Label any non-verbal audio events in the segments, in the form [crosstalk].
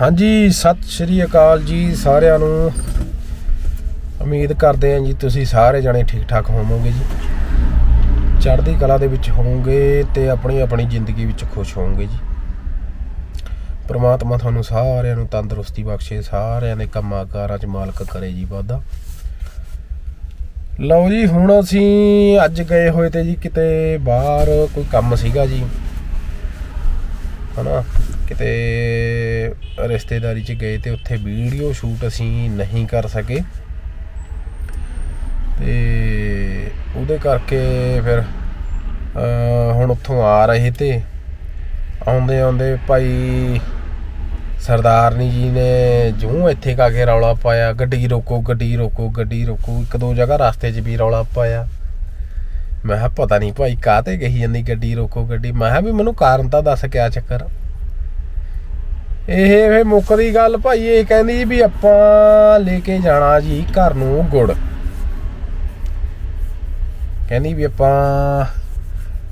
ਹਾਂਜੀ, ਸਤਿ ਸ਼੍ਰੀ ਅਕਾਲ ਜੀ ਸਾਰਿਆਂ ਨੂੰ। ਉਮੀਦ ਕਰਦੇ ਹਾਂ ਜੀ ਤੁਸੀਂ ਸਾਰੇ ਜਣੇ ਠੀਕ ਠਾਕ ਹੋਵੋਗੇ ਜੀ। ਚੜ੍ਹਦੀ ਕਲਾ ਦੇ ਵਿੱਚ ਹੋਵੋਗੇ ਤੇ ਆਪਣੀ ਆਪਣੀ ਜ਼ਿੰਦਗੀ ਵਿੱਚ ਖੁਸ਼ ਹੋਵੋਗੇ ਜੀ। ਪ੍ਰਮਾਤਮਾ ਤੁਹਾਨੂੰ ਸਾਰਿਆਂ ਨੂੰ ਤੰਦਰੁਸਤੀ ਬਖਸ਼ੇ, ਸਾਰਿਆਂ ਦੇ ਕੰਮਾਂ ਕਾਰਾਂ 'ਚ ਮਾਲਕ ਕਰੇ ਜੀ ਵਾਧਾ। ਲਓ ਜੀ, ਹੁਣ ਅਸੀਂ ਅੱਜ ਗਏ ਹੋਏ ਤੇ ਜੀ ਕਿਤੇ ਬਾਹਰ ਕੋਈ ਕੰਮ ਸੀਗਾ ਜੀ। ਹਨਾ, ਕਿਤੇ ਰਿਸ਼ਤੇਦਾਰੀ 'ਚ ਗਏ ਤੇ ਉੱਥੇ ਵੀਡੀਓ ਸ਼ੂਟ ਅਸੀਂ ਨਹੀਂ ਕਰ ਸਕੇ। ਤੇ ਉਹਦੇ ਕਰਕੇ ਫਿਰ ਹੁਣ ਉੱਥੋਂ ਆ ਰਹੇ ਤੇ ਆਉਂਦੇ ਆਉਂਦੇ ਭਾਈ ਸਰਦਾਰਨੀ ਜੀ ਨੇ ਜੂੰ ਇੱਥੇ ਕਾ ਕੇ ਰੌਲਾ ਪਾਇਆ, ਗੱਡੀ ਰੋਕੋ ਗੱਡੀ ਰੋਕੋ ਗੱਡੀ ਰੋਕੋ, ਇੱਕ ਦੋ ਜਗ੍ਹਾ ਰਸਤੇ 'ਚ ਵੀ ਰੌਲਾ ਪਾਇਆ। ਮੈਂ ਕਿਹਾ ਪਤਾ ਨਹੀਂ ਭਾਈ ਕਾਹਤੇ ਕਹੀ ਜਾਂਦੀ ਗੱਡੀ ਰੋਕੋ, ਗੱਡੀ, ਮੈਂ ਕਿਹਾ ਵੀ ਮੈਨੂੰ ਕਾਰਨ ਤਾਂ ਦੱਸ ਕਿਆ ਚੱਕਰ। ਇਹ ਫੇ ਮੁੱਕਦੀ ਗੱਲ ਭਾਈ, ਇਹ ਕਹਿੰਦੀ ਜੀ ਵੀ ਆਪਾਂ ਲੈ ਕੇ ਜਾਣਾ ਜੀ ਘਰ ਨੂੰ ਗੁੜ। ਕਹਿੰਦੀ ਵੀ ਆਪਾਂ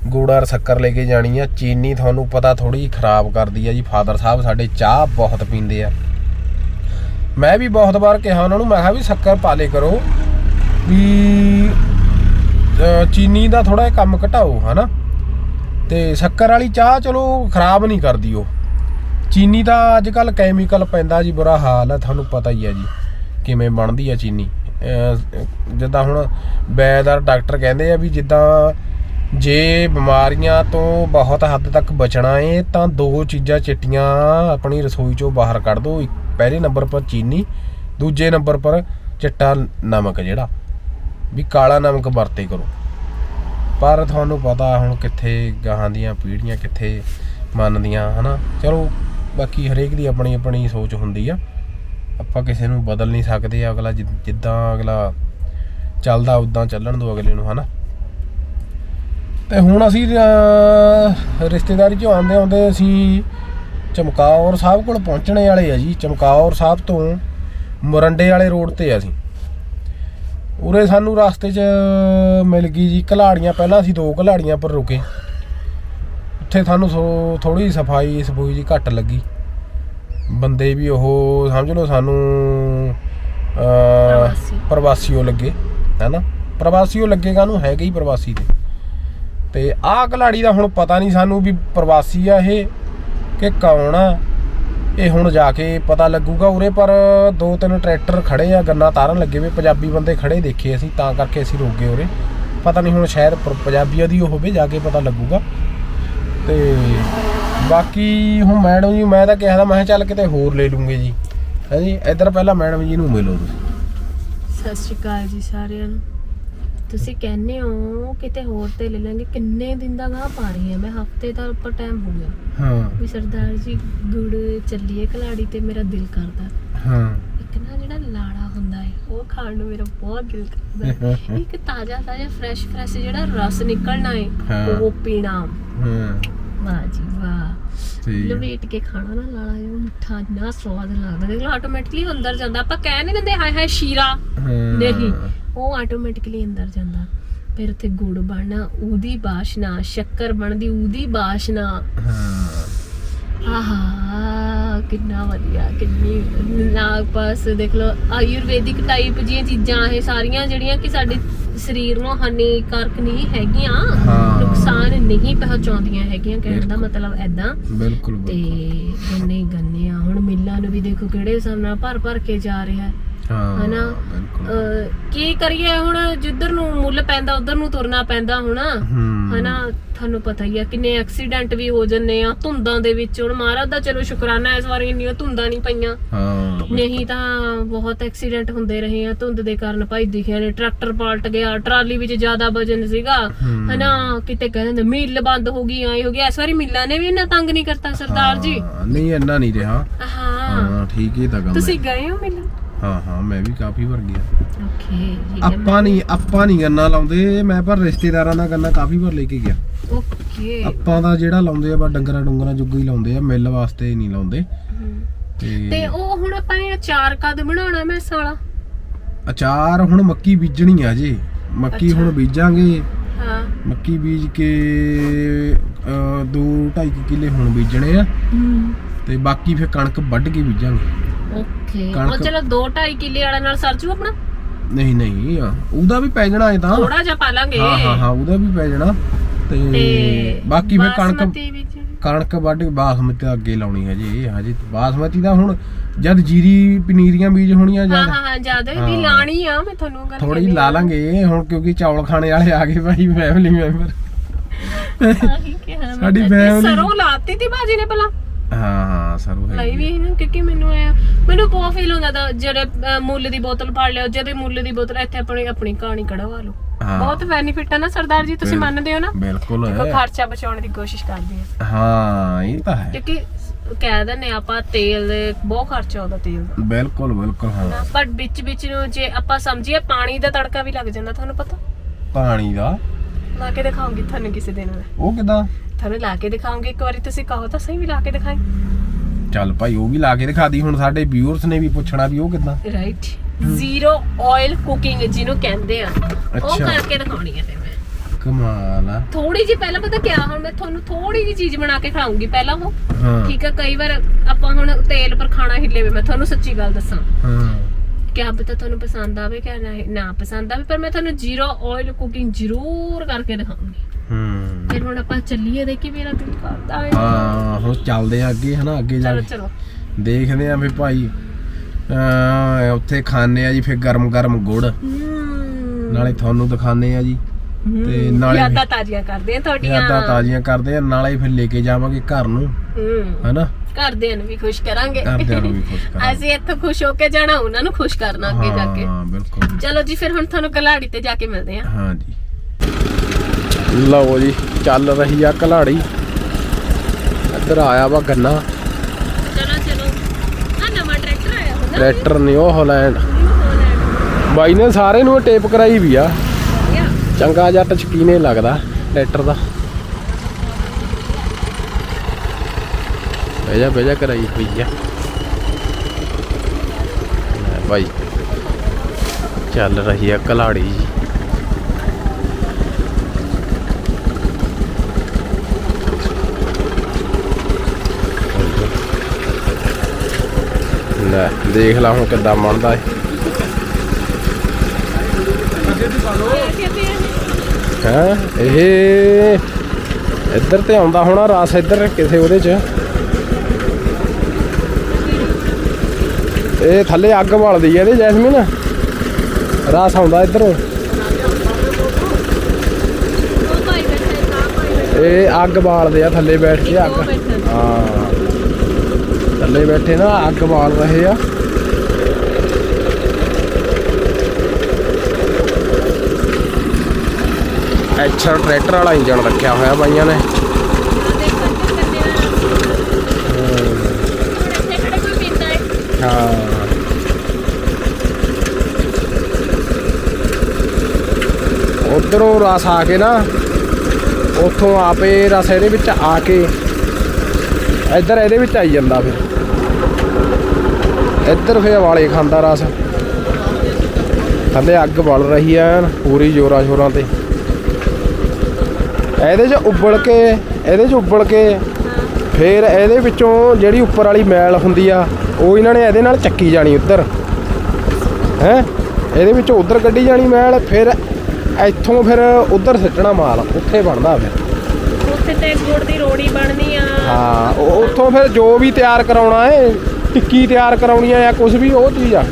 ਗੁੜ ਔਰ ਸ਼ੱਕਰ ਲੈ ਕੇ ਜਾਣੀ ਆ, ਚੀਨੀ ਤੁਹਾਨੂੰ ਪਤਾ ਥੋੜੀ ਖਰਾਬ ਕਰਦੀ ਆ ਜੀ, ਫਾਦਰ ਸਾਹਿਬ ਸਾਡੇ ਚਾਹ ਬਹੁਤ ਪੀਂਦੇ ਆ। ਮੈਂ ਵੀ ਬਹੁਤ ਵਾਰ ਕਿਹਾ ਉਹਨਾਂ ਨੂੰ, ਮੈਂ ਕਿਹਾ ਵੀ ਸ਼ੱਕਰ ਪਾ ਲੇ ਕਰੋ ਵੀ ਚੀਨੀ ਦਾ ਥੋੜਾ ਜਿਹਾ ਕੰਮ ਘਟਾਓ, ਹਨਾ? ਤੇ ਸ਼ੱਕਰ ਵਾਲੀ ਚਾਹ ਚਲੋ ਖਰਾਬ ਨਹੀਂ ਕਰਦੀ ਉਹ। ਚੀਨੀ ਦਾ ਅੱਜ ਕੱਲ ਕੈਮੀਕਲ ਪੈਂਦਾ ਜੀ, ਬੁਰਾ ਹਾਲ ਹੈ ਤੁਹਾਨੂੰ ਪਤਾ ਹੀ ਹੈ ਜੀ, ਕਿਵੇਂ ਬਣਦੀ ਆ ਚੀਨੀ। ਜਿੱਦਾਂ ਹੁਣ ਬੈਦਾਰ ਡਾਕਟਰ ਕਹਿੰਦੇ ਆ ਵੀ ਜਿੱਦਾਂ ਜੇ ਬਿਮਾਰੀਆਂ ਤੋਂ ਬਹੁਤ ਹੱਦ ਤੱਕ ਬਚਣਾ ਏ, ਤਾਂ ਦੋ ਚੀਜ਼ਾਂ ਚਿੱਟੀਆਂ ਆਪਣੀ ਰਸੋਈ ਚੋਂ ਬਾਹਰ ਕੱਢ ਦਿਓ ਇੱਕ ਪਹਿਲੇ ਨੰਬਰ ਪਰ ਚੀਨੀ, ਦੂਜੇ ਨੰਬਰ ਪਰ ਚਿੱਟਾ ਨਮਕ ਜਿਹੜਾ, ਵੀ ਕਾਲਾ ਨਮਕ ਵਰਤੇ ਕਰੋ। ਪਰ ਤੁਹਾਨੂੰ ਪਤਾ ਹੁਣ ਕਿੱਥੇ ਗਾਹਾਂ ਦੀਆਂ ਪੀੜ੍ਹੀਆਂ ਕਿੱਥੇ ਮੰਨਦੀਆਂ ਹਨਾ? ਚਲੋ ਬਾਕੀ ਹਰੇਕ ਦੀ ਆਪਣੀ ਆਪਣੀ ਸੋਚ ਹੁੰਦੀ ਆ। ਆਪਾਂ ਕਿਸੇ ਨੂੰ ਬਦਲ ਨਹੀਂ ਸਕਦੇ, ਅਗਲਾ ਜਿ- ਜਿੱਦਾਂ ਅਗਲਾ ਚੱਲਦਾ, ਉਦਾਂ ਚੱਲਣ ਦੋ ਅਗਲੇ ਨੂੰ, ਹਨਾ? ਤੇ ਹੁਣ ਅਸੀਂ ਰਿਸ਼ਤੇਦਾਰੀ ਚ ਆਉਂਦੇ ਆਉਂਦੇ ਅਸੀਂ ਚਮਕੌਰ ਸਾਹਿਬ ਕੋਲ ਪਹੁੰਚਣੇ ਵਾਲੇ ਆ ਜੀ। ਚਮਕੌਰ ਸਾਹਿਬ ਤੋਂ ਮੁਰੰਡੇ ਵਾਲੇ ਰੋਡ ਤੇ ਆ ਅਸੀਂ। ਉਰੇ ਸਾਨੂੰ ਰਸਤੇ 'ਚ ਮਿਲ ਗਈ ਜੀ। ਘਲਾੜੀਆਂ, ਪਹਿਲਾਂ ਅਸੀਂ ਦੋ ਘਲਾੜੀਆਂ ਪਰ ਰੁਕੇ। ਉੱਥੇ ਸਾਨੂੰ ਥੋੜੀ ਸਫ਼ਾਈ, ਸਫੂਈ ਜੀ ਘੱਟ ਲੱਗੀ। ਬੰਦੇ ਵੀ ਉਹ ਸਮਝ ਲਓ ਸਾਨੂੰ। ਪ੍ਰਵਾਸੀਓ ਲੱਗੇ ਹੈਨਾ? ਪ੍ਰਵਾਸੀਓ ਲੱਗੇਗਾ ਨੂੰ ਹੈਗੇ ਹੀ ਪ੍ਰਵਾਸੀ ਤੇ। ਤੇ ਆਹ ਘਲਾੜੀ ਦਾ ਹੁਣ ਪਤਾ ਨਹੀਂ ਸਾਨੂੰ ਵੀ ਪ੍ਰਵਾਸੀ ਆ ਇਹ ਕਿ ਕੌਣ ਆ। ਇਹ ਹੁਣ ਜਾ ਕੇ ਪਤਾ ਲੱਗੂਗਾ ਉਰੇ ਪਰ ਦੋ ਤਿੰਨ ਟਰੈਕਟਰ ਖੜੇ ਆ ਗੰਨਾ ਤਾਰਨ ਲੱਗੇ ਵੇ ਪੰਜਾਬੀ ਬੰਦੇ ਖੜੇ ਦੇਖੇ ਅਸੀਂ ਤਾਂ ਕਰਕੇ ਅਸੀਂ ਰੁਕ ਗਏ ਉਰੇ। ਪਤਾ ਨਹੀਂ ਹੁਣ ਸ਼ਾਇਦ ਪੰਜਾਬੀਆਂ ਦੀ ਉਹ ਹੋਵੇ ਜਾ ਕੇ ਪਤਾ ਲੱਗੂਗਾ। ਤੇ ਬਾਕੀ ਹੁਣ ਮੈਡਮ ਜੀ ਮੈਂ ਤਾਂ ਕਿਹਾ ਤਾਂ ਮੈਂ ਕਿਹਾ ਚੱਲ ਕਿਤੇ ਹੋਰ ਲੈ ਲੂੰਗੇ ਜੀ। ਹੈ ਜੀ ਇੱਧਰ ਪਹਿਲਾਂ ਮੈਡਮ ਜੀ ਨੂੰ ਮਿਲੋ ਤੁਸੀਂ। ਸਤਿ ਸ਼੍ਰੀ ਅਕਾਲ ਜੀ ਸਾਰਿਆਂ ਨੂੰ। ਤੁਸੀਂ ਕਹਿੰਦੇ ਹੋ ਕਿਤੇ ਹੋਰ ਤੇ ਲੈ ਲਾਂਗੇ ਕਿੰਨੇ ਦਿਨ ਦਾ ਗਾਹ ਪਾ ਰਹੀ ਹਾਂ? ਮੈਂ ਹਫ਼ਤੇ ਦਾ ਉੱਪਰ ਟਾਈਮ ਹੋ ਗਿਆ। ਹਾਂ। ਵੀ ਸਰਦਾਰ ਜੀ ਗੁੜ ਚੱਲੀਏ ਕਲਾੜੀ ਤੇ ਮੇਰਾ ਦਿਲ ਕਰਦਾ। ਹਾਂ। ਇੱਕ ਨਾ ਜਿਹੜਾ ਲਾੜਾ ਹੁੰਦਾ ਹੈ ਉਹ ਖਾਣ ਨੂੰ ਮੇਰਾ ਬਹੁਤ ਦਿਲ ਕਰਦਾ। ਹੈ। [laughs] ਇੱਕ ਤਾਜ਼ਾ ਤਾਜ਼ਾ ਫਰੈਸ਼ ਫਰੈਸ਼ ਜਿਹੜਾ ਰਸ ਨਿਕਲਣਾ ਹੈ ਹਾਂ। ਉਹ ਪੀਣਾ। ਹਾਂ। ਵਾਹ ਜੀ ਵਾਹ ਠੀਕ ਹੈ। ਲਵੇਟ ਕੇ ਖਾਣਾ ਨਾ ਲਾਲਾ ਜਿਹਾ ਮਿੱਠਾ ਇੰਨਾ ਸਵਾਦ ਲੱਗਦਾ। ਦੇਖ ਲਓ ਆਟੋਮੈਟਿਕਲੀ ਅੰਦਰ ਜਾਂਦਾ। ਆਪਾਂ ਕਹਿ ਨਹੀਂ ਦਿੰਦੇ ਹਾਏ ਹਾਏ ਸ਼ੀਰਾ। ਹਾਂ। ਨਹੀਂ ਉਹ ਆਟੋਮੈਟਿਕਲੀ ਅੰਦਰ ਜਾਂਦਾ। ਫਿਰ ਉੱਥੇ ਗੁੜ ਬਣਨਾ ਉਹਦੀ ਬਾਸ਼ਨਾ ਸ਼ੱਕਰ ਬਣਦੀ ਉਹਦੀ ਬਾਸ਼ਨਾ। ਹਾਂ। ਆਹਾ। ਕਿੰਨਾ ਵਧੀਆ ਕਿੰਨੀ ਨਾਗ ਪਾਸ ਦੇਖ ਲਓ ਆਯੁਰਵੈਦਿਕ ਟਾਈਪ ਜੀਆਂ ਚੀਜ਼ਾਂ ਇਹ ਸਾਰੀਆਂ ਜਿਹੜੀਆਂ ਕਿ ਸਾਡੇ ਸਰੀਰ ਨੂੰ ਹਾਨੀਕਾਰਕ ਨਹੀਂ ਹੈਗੀਆਂ ਹਾਂ। ਨੁਕਸਾਨ ਨਹੀਂ ਪਹੁੰਚਾਉਂਦੀਆਂ ਹੈਗੀਆਂ ਕਹਿਣ ਦਾ ਮਤਲਬ ਐਦਾਂ ਬਿਲਕੁਲ ਤੇ ਬਿਲਕੁਲ ਗੰਨੇ ਹੀ ਗੰਨੇ ਆ ਹੁਣ ਮਿੱਲਾਂ ਨੂੰ ਵੀ ਦੇਖੋ ਕਿਹੜੇ ਹਿਸਾਬ ਨਾਲ ਭਰ ਭਰ ਕੇ ਜਾ ਰਿਹਾ। ਹੈ ਹਾਂ ਹਨਾ? ਬਿਲਕੁਲ। ਅਹ ਕੀ ਕਰੀਏ ਹੁਣ? ਜਿੱਧਰ ਨੂੰ ਮੁੱਲ ਪੈਂਦਾ ਉਧਰ ਨੂੰ ਤੁਰਨਾ ਪੈਂਦਾ ਹੁਣ। ਹਨਾ? ਤੁਹਾਨੂੰ ਪਤਾ ਹੀ ਆ ਕਿੰਨੇ ਐਕਸੀਡੈਂਟ ਵੀ ਹੋ ਜੰਨੇ ਆ ਧੁੰਦਾਂ ਦੇ ਵਿੱਚ। ਹੁਣ ਮਹਾਰਾਜ ਦਾ ਚਲੋ ਸ਼ੁਕਰਾਨਾ ਇਸ ਵਾਰ ਇੰਨੀਆਂ ਧੁੰਦਾਂ ਨਹੀਂ ਪਈਆਂ। ਹਾਂ ਨਹੀਂ ਤਾਂ ਬਹੁਤ ਐਕਸੀਡੈਂਟ ਹੁੰਦੇ ਰਹੇ ਆ ਧੁੰਦ ਦੇ ਕਾਰਨ ਭਾਈ ਦਿਖਿਆ ਨੇ। ਟਰੈਕਟਰ ਪਲਟ ਗਿਆ ਟਰਾਲੀ ਵਿੱਚ ਜ਼ਿਆਦਾ ਵਜਨ ਸੀਗਾ। ਹੂੰ। ਹਨਾ? ਕਿਤੇ ਕਹਿੰਦੇ ਮਿੱਲ ਬੰਦ ਹੋ ਗਈ ਆਏ ਹੋ ਗਿਆ ਇਸ ਵਾਰੀ ਮਿੱਲਾਂ ਨੇ ਵੀ ਇੰਨਾ ਤੰਗ ਨਹੀਂ ਕਰਤਾ ਸਰਦਾਰ ਜੀ। ਹਾਂ, ਨਹੀਂ ਇੰਨਾ ਨਹੀਂ ਰਿਹਾ। ਹਾਂ। ਹਾਂ ਠੀਕ ਹੀ ਤਾਂ ਗੱਲ ਤੁਸੀਂ ਗਏ ਹੋ ਮਿੱਲ? ਹਾਂ ਹਾਂ ਮੈਂ ਵੀ ਕਾਫੀ ਵਾਰ ਗਿਆ। ਓਕੇ ਠੀਕ ਹੈ ਆਪਾਂ ਨਹੀਂ ਆਪਾਂ ਨਹੀਂ ਗੰਨਾ ਲਾਉਂਦੇ ਮੈਂ ਪਰ ਰਿਸ਼ਤੇਦਾਰਾਂ ਦਾ ਗੰਨਾ ਕਾਫੀ ਵਾਰ ਲੈ ਕੇ ਗਿਆ। ਓਕੇ ਆਪਾਂ ਦਾ ਜਿਹੜਾ ਲਾਉਂਦੇ ਆ ਬਾ ਡੰਗਰਾਂ ਡੁੰਗਰਾਂ ਜੁੱਗ ਹੀ ਲਾਉਂਦੇ ਆ ਮਿੱਲ ਵਾਸਤੇ ਨਹੀਂ ਲਾਉਂਦੇ। ਤੇ ਉਹ ਹੁਣ ਆਪਾਂ ਇਹ ਅਚਾਰ ਕਦ ਬਣਾਉਣਾ ਮੈਂ ਸਾਲਾ ਅਚਾਰ ਹੁਣ ਮੱਕੀ ਬੀਜਣੀ ਆ ਜੀ। ਮੱਕੀ ਹੁਣ। ਬੀਜਾਂਗੇ। ਹਾਂ। ਮੱਕੀ ਬੀਜ ਕੇ 2 2.5 ਕਿੱਲੇ ਹੁਣ ਬੀਜਣੇ ਆ। ਤੇ ਬਾਕੀ ਫਿਰ ਕਣਕ ਵੱਢ ਕੇ ਬੀਜਾਂਗੇ। ਓਕੇ। ਉਹ ਕਣਕ- ਚਲੋ 2 2.5 ਕਿੱਲੇ ਵਾਲਾ ਨਾਲ ਸਰਜੂ ਆਪਣਾ? ਨਹੀਂ ਨਹੀਂ ਆ, ਉਹਦਾ ਵੀ ਪੈ ਜਾਣਾ ਇਹ ਤਾਂ। ਥੋੜਾ ਜਿਹਾ ਪਾ ਲਾਂਗੇ। ਹਾਂ ਹਾਂ ਹਾਂ ਉਹਦਾ ਵੀ ਪੈ ਜਾਣਾ। ਤੇ ਬਾਕੀ ਫਿਰ ਕਣਕ ਬਾਸਮਤੀ ਵਿੱਚ ਕਣਕ ਵੱਢ ਕੇ ਬਾਸਮਤੀ ਦਾ ਅੱਗੇ ਲਾਉਣੀ ਹੈ ਜੀ। ਹਜੇ ਬਾਸਮਤੀ ਦਾ ਹੁਣ ਜਦ ਜੀਰੀ ਪਨੀਰੀਆਂ ਬੀਜ ਹੋਣੀਆਂ ਹਾਂ ਜਦ। ਹਾਂ ਹਾਂ ਜ਼ਿਆਦਾ ਵੀ ਹਾਂ। ਲਾਣੀ ਆ ਮੈਂ ਤੁਹਾਨੂੰ ਗੱਲ ਥੋੜੀ ਲਾ ਲਾਂਗੇ। ਹੁਣ ਕਿਉਂਕਿ ਚੌਲ ਖਾਣੇ ਵਾਲੇ ਆ ਗਏ ਭਾਈ ਫੈਮਿਲੀ ਮੈਂਬਰ ਸਾਡੀ ਸਾਡੀ family- ਸਰੋਂ ਲਾਤੀ ਤੀ ਬਾਜੀ ਨੇ ਪਹਿਲਾਂ? ਹਾਂ ਹਾਂ ਸਰੂ ਹੈ ਲਈ ਵੀ ਹੈ ਨਾ ਕਿਉਂਕਿ ਮੈਨੂੰ ਆਇਆ ਮੈਨੂੰ ਬਹੁਤ ਫੀਲ ਹੁੰਦਾ ਤਾਂ ਜਿਹੜੇ ਮੁੱਲ ਦੀ ਬੋਤਲ ਫੜ ਲਿਓ ਜਿਹਦੇ ਮੁੱਲ ਦੀ ਬੋਤਲ ਇੱਥੇ ਆਪਣੀ ਆਪਣੀ ਕਹਾਣੀ ਕਢਵਾ ਲਓ। ਹਾਂ। ਬਹੁਤ ਬੈਨੀਫਿਟ ਹੈ ਨਾ ਸਰਦਾਰ ਜੀ ਤੁਸੀਂ ਮੰਨਦੇ ਹੋ ਨਾ? ਬਿਲਕੁਲ। ਦੇਖੋ ਹੈ ਖਰਚਾ ਬਚਾਉਣ ਦੀ ਕੋਸ਼ਿਸ਼ ਕਰਦੇ ਆ। ਹਾਂ ਇਹ ਤਾਂ ਹੈ। ਕਿਉਂਕਿ ਕਹਿ ਦਿੰਦੇ ਆ ਆਪਾਂ ਤੇਲ ਦੇ ਬਹੁਤ ਖਰਚਾ ਆਉਂਦਾ ਤੇਲ ਦਾ। ਬਿਲਕੁਲ ਬਿਲਕੁਲ ਹਾਂ। ਪਰ ਵਿੱਚ ਵਿੱਚ ਨੂੰ ਜੇ ਆਪਾਂ ਸਮਝੀਏ ਪਾਣੀ ਦਾ ਤੜਕਾ ਵੀ ਲੱਗ ਜਾਂਦਾ ਤੁਹਾਨੂੰ ਪਤਾ? ਪਾਣੀ ਦਾ? ਲਾ ਕੇ ਦਿਖਾਉਂਗੀ ਤੁਹਾਨੂੰ ਕਿਸੇ ਦਿਨ ਮੈਂ। ਉਹ ਕਿਦਾਂ? ਤੁਹਾਨੂੰ ਲਾ ਕੇ ਦਿਖਾਉਂਗੀ। ਇੱਕ ਵਾਰੀ ਤੁਸੀਂ ਕਹੋ ਤਾਂ ਸਹੀ ਵੀ ਲਾ ਕੇ ਦਿਖਾਈ ਚੱਲ ਭਾਈ ਉਹ ਵੀ ਲਾ ਕੇ ਦਿਖਾ ਦੀ। ਹੁਣ ਸਾਡੇ ਵਿਊਅਰਸ ਨੇ ਵੀ ਪੁੱਛਣਾ ਵੀ ਉਹ ਕਿਦਾਂ। ਰਾਈਟ ਜ਼ੀਰੋ ਆਇਲ ਕੁਕਿੰਗ ਜਿਹਨੂੰ ਕਹਿੰਦੇ ਆ। ਉਹ ਅੱਛਾ। ਕਰਕੇ ਦਿਖਾਉਣੀ ਮੈਂ। ਕਮਾਲ ਆ। ਥੋੜੀ ਜਿਹੀ ਪਹਿਲਾਂ ਪਤਾ ਕਿਆ ਹੁਣ ਮੈਂ ਤੁਹਾਨੂੰ ਥੋੜੀ ਜਿਹੀ ਚੀਜ਼ ਬਣਾ ਕੇ ਖਿਲਾਉਂਗੀ ਪਹਿਲਾਂ ਉਹ। ਹਾਂ। ਠੀਕ ਹੈ ਕਈ ਵਾਰ ਆਪਾਂ ਹੁਣ ਤੇਲ ਪਰ ਖਾਣਾ ਹਿੱਲੇ ਵੀ ਮੈਂ ਤੁਹਾਨੂੰ ਸੱਚੀ ਗੱਲ ਦੱਸਾਂ। ਹਾਂ। ਕਿਆ ਪਤਾ ਤੁਹਾਨੂੰ ਪਸੰਦ ਆਵੇ ਕਿ ਨਾ ਨਾ ਪਸੰਦ ਆਵੇ ਪਰ ਮੈਂ ਤੁਹਾਨੂੰ ਜ਼ੀਰੋ ਆਇਲ ਕੁਕਿੰਗ ਜ਼ਰੂਰ ਕਰਕੇ ਦਿਖਾਉਂਗੀ ਹੂੰ। ਫਿਰ ਹੁਣ ਆਪਾਂ ਚੱਲੀਏ ਦੇਖੀ ਮੇਰਾ ਦਿਲ ਕਰਦਾ ਹੈ ਹਾਂ ਹੁਣ ਚੱਲਦੇ ਆ ਅੱਗੇ ਹਨਾ ਅੱਗੇ ਜਾ ਚਲੋ ਕੇ। ਚਲੋ। ਦੇਖਦੇ ਆ ਵੀ ਭਾਈ ਅਹ ਉੱਥੇ ਖਾਣੇ ਆ ਜੀ ਫਿਰ ਗਰਮ ਗਰਮ ਗੁੜ। ਨਾਲੇ ਤੁਹਾਨੂੰ ਦਿਖਾਣੇ ਆ ਜੀ। ਤੇ ਨਾਲੇ ਯਾਦਾਂ ਤਾਜ਼ੀਆਂ ਕਰਦੇ ਆ ਤੁਹਾਡੀਆਂ। ਯਾਦਾਂ ਤਾਜ਼ੀਆਂ ਕਰਦੇ ਆ ਨਾਲੇ ਫਿਰ ਲੈ ਕੇ ਜਾਵਾਂਗੇ ਘਰ ਨੂੰ। ਹੂੰ। ਹਨਾ? ਘਰਦਿਆਂ ਨੂੰ ਵੀ ਖੁਸ਼ ਕਰਾਂਗੇ। ਘਰਦਿਆਂ ਨੂੰ ਵੀ ਖੁਸ਼ ਕਰਾਂਗੇ। ਅਸੀਂ ਇੱਥੋਂ ਖੁਸ਼ ਹੋ ਕੇ ਜਾਣਾ ਉਹਨਾਂ ਨੂੰ ਖੁਸ਼ ਕਰਨਾ ਅੱਗੇ ਜਾ ਕੇ। ਹਾਂ ਬਿਲਕੁਲ। ਚਲੋ ਜੀ ਫਿਰ ਹੁਣ ਤੁਹਾਨੂੰ ਕਲਾੜੀ ਤੇ ਜਾ ਕੇ ਮਿਲਦੇ ਆ ਹਾਂ ਜੀ। ਲਓ ਜੀ ਚੱਲ ਰਹੀ ਆ ਕਲਾੜੀ ਇੱਧਰ ਆਇਆ ਵਾ ਗੰਨਾ। ਚਲੋ ਚਲੋ। ਆ ਨਵਾਂ ਟਰੈਕਟਰ ਆਇਆ ਹੁੰਦਾ ਟਰੈਕਟਰ ਨਿਊ ਹਾਲੈਂਡ ਬਾਈ ਨੇ ਸਾਰੇ ਨੂੰ ਟੇਪ ਕਰਾਈ ਵੀ ਆ। ਚੰਗਾ ਜੱਟ ਸ਼ਕੀਨੇ ਲੱਗਦਾ ਟਰੈਕਟਰ ਦਾ। ਬੇਜਾ ਬੇਜਾ ਕਰਾਈ ਹੋਈ ਆ। ਬਾਈ। ਚੱਲ ਰਹੀ ਆ ਕਲਾੜੀ ਜੀ। ਲੈ ਦੇਖ ਲਾ ਹੁਣ ਕਿੱਦਾਂ ਬਣਦਾ ਏ ਹੈ? ਇਹ ਇੱਧਰ ਤੇ ਆਉਂਦਾ ਹੋਣਾ ਰਸ ਇੱਧਰ ਕਿਸੇ ਉਹਦੇ ਚ। ਇਹ ਥੱਲੇ ਅੱਗ ਬਾਲਦੀ ਹੈ ਇਹਦੇ ਜੈਸਮੀਨ। ਰਸ ਆਉਂਦਾ ਇੱਧਰੋਂ। ਇਹ ਅੱਗ ਬਾਲਦੇ ਆ ਥੱਲੇ ਬੈਠ ਕੇ ਅੱਗ। ਹਾਂ। ਥੱਲੇ ਬੈਠੇ ਨਾ, ਅੱਗ ਬਾਲ ਰਹੇ ਆ। ਐਚਰ ਟਰੈਕਟਰ ਵਾਲਾ ਇੰਜਨ ਰੱਖਿਆ ਹੋਇਆ ਬਾਈਆਂ ਨੇ। ਹਾਂ। ਉਧਰੋਂ ਰਸ ਆ ਕੇ ਨਾ, ਉੱਥੋਂ ਆਪੇ ਰਸ ਇਹਦੇ ਵਿੱਚ ਆ ਕੇ, ਇੱਧਰ ਇਹਦੇ ਵਿੱਚ ਆਈ ਜਾਂਦਾ ਫਿਰ। ਇੱਧਰ ਫਿਰ ਵਾਲੇ ਖਾਂਦਾ ਰਸ। ਥੱਲੇ ਅੱਗ ਬਲ ਰਹੀ ਐਨ ਪੂਰੀ ਜੋਰਾਂ ਸ਼ੋਰਾਂ ਤੇ। ਇਹਦੇ 'ਚ ਉਬਲ ਕੇ ਇਹਦੇ 'ਚ ਉਬਲ ਕੇ ਫਿਰ ਇਹਦੇ ਵਿੱਚੋਂ ਜਿਹੜੀ ਉੱਪਰ ਵਾਲੀ ਮੈਲ ਹੁੰਦੀ ਆ ਉਹ ਇਹਨਾਂ ਨੇ ਇਹਦੇ ਨਾਲ ਚੱਕੀ ਜਾਣੀ ਉੱਧਰ। ਹੈ? ਇਹਦੇ ਵਿੱਚੋਂ ਉੱਧਰ ਕੱਢੀ ਜਾਣੀ ਮੈਲ ਫਿਰ ਇੱਥੋਂ ਫਿਰ ਉੱਧਰ ਸਿੱਟਣਾ ਮਾਲ ਉੱਥੇ ਬਣਦਾ ਫਿਰ। ਉੱਥੇ ਤੇ ਗੁੜ ਦੀ ਰੋੜੀ ਬਣਨੀ ਆ। ਹਾਂ ਉੱਥੋਂ ਫਿਰ ਜੋ ਵੀ ਤਿਆਰ ਕਰਾਉਣਾ ਹੈ ਟਿੱਕੀ ਤਿਆਰ ਕਰਾਉਣੀ ਆ ਜਾਂ ਕੁਝ ਵੀ ਉਹ ਚੀਜ਼ ਆ।